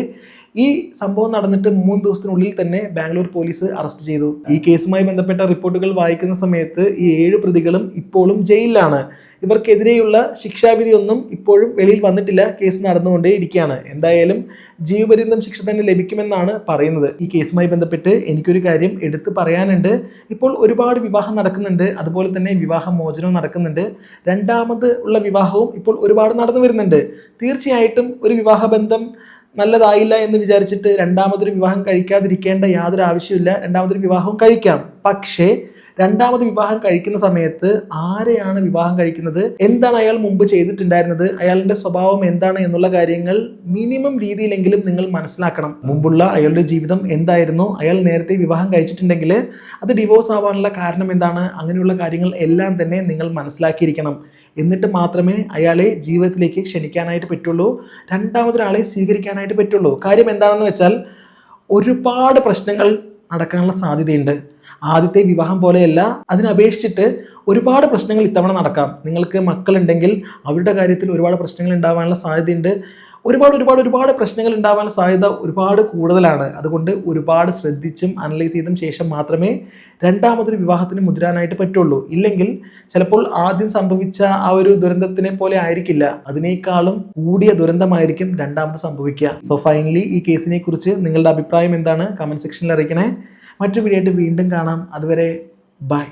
ഈ സംഭവം നടന്നിട്ട് മൂന്ന് ദിവസത്തിനുള്ളിൽ തന്നെ ബാംഗ്ലൂർ പോലീസ് അറസ്റ്റ് ചെയ്തു. ഈ കേസുമായി ബന്ധപ്പെട്ട റിപ്പോർട്ടുകൾ വായിക്കുന്ന സമയത്ത് ഈ ഏഴ് പ്രതികളും ഇപ്പോഴും ജയിലിലാണ്. ഇവർക്കെതിരെയുള്ള ശിക്ഷാവിധിയൊന്നും ഇപ്പോഴും വെളിയിൽ വന്നിട്ടില്ല. കേസ് നടന്നുകൊണ്ടേ ഇരിക്കുകയാണ് എന്തായാലും ജീവപര്യന്തം ശിക്ഷ തന്നെ ലഭിക്കുമെന്നാണ് പറയുന്നത്. ഈ കേസുമായി ബന്ധപ്പെട്ട് എനിക്കൊരു കാര്യം എടുത്തു പറയാനുണ്ട്. ഇപ്പോൾ ഒരുപാട് വിവാഹം നടക്കുന്നുണ്ട്. അതുപോലെ തന്നെ വിവാഹ മോചനവും നടക്കുന്നുണ്ട്. രണ്ടാമത് ഉള്ള വിവാഹവും ഇപ്പോൾ ഒരുപാട് നടന്നു വരുന്നുണ്ട്. തീർച്ചയായിട്ടും ഒരു വിവാഹബന്ധം നല്ലതായില്ല എന്ന് വിചാരിച്ചിട്ട് രണ്ടാമതൊരു വിവാഹം കഴിക്കാതിരിക്കേണ്ട യാതൊരു ആവശ്യമില്ല രണ്ടാമതൊരു വിവാഹവും കഴിക്കാം. പക്ഷേ രണ്ടാമത് വിവാഹം കഴിക്കുന്ന സമയത്ത് ആരെയാണ് വിവാഹം കഴിക്കുന്നത്? എന്താണ് അയാൾ മുമ്പ് ചെയ്തിട്ടുണ്ടായിരുന്നത്? അയാളുടെ സ്വഭാവം എന്താണ് എന്നുള്ള കാര്യങ്ങൾ മിനിമം രീതിയിലെങ്കിലും നിങ്ങൾ മനസ്സിലാക്കണം. മുമ്പുള്ള അയാളുടെ ജീവിതം എന്തായിരുന്നു? അയാൾ നേരത്തെ വിവാഹം കഴിച്ചിട്ടുണ്ടെങ്കിൽ അത് ഡിവോഴ്സ് ആവാനുള്ള കാരണം എന്താണ്? അങ്ങനെയുള്ള കാര്യങ്ങൾ എല്ലാം തന്നെ നിങ്ങൾ മനസ്സിലാക്കിയിരിക്കണം. എന്നിട്ട് മാത്രമേ അയാളെ ജീവിതത്തിലേക്ക് ക്ഷണിക്കാനായിട്ട് പറ്റുള്ളൂ. രണ്ടാമതൊരാളെ സ്വീകരിക്കാനായിട്ട് പറ്റുള്ളൂ. കാര്യം എന്താണെന്ന് വെച്ചാൽ ഒരുപാട് പ്രശ്നങ്ങൾ നടക്കാനുള്ള സാധ്യതയുണ്ട്. ആദ്യത്തെ വിവാഹം പോലെയല്ല. അതിനപേക്ഷിച്ചിട്ട് ഒരുപാട് പ്രശ്നങ്ങൾ ഇത്തവണ നടക്കാം. നിങ്ങൾക്ക് മക്കളുണ്ടെങ്കിൽ അവരുടെ കാര്യത്തിൽ ഒരുപാട് പ്രശ്നങ്ങൾ ഉണ്ടാവാനുള്ള സാധ്യതയുണ്ട്. ഒരുപാട് ഒരുപാട് ഒരുപാട് പ്രശ്നങ്ങൾ ഉണ്ടാവാൻ സാധ്യത ഒരുപാട് കൂടുതലാണ്. അതുകൊണ്ട് ഒരുപാട് ശ്രദ്ധിച്ചും അനലൈസ് ചെയ്തും ശേഷം മാത്രമേ രണ്ടാമതൊരു വിവാഹത്തിന് മുതിരാനായിട്ട് പറ്റുള്ളൂ. ഇല്ലെങ്കിൽ ചിലപ്പോൾ ആദ്യം സംഭവിച്ച ആ ഒരു ദുരന്തത്തിനെ പോലെ ആയിരിക്കില്ല. അതിനേക്കാളും കൂടിയ ദുരന്തമായിരിക്കും രണ്ടാമത് സംഭവിക്കുക. സോ ഫൈനലി ഈ കേസിനെ കുറിച്ച് നിങ്ങളുടെ അഭിപ്രായം എന്താണ്? കമന്റ് സെക്ഷനിൽ അറിയിക്കണേ. മറ്റൊരു വീഡിയോ ആയിട്ട് വീണ്ടും കാണാം. അതുവരെ ബൈ.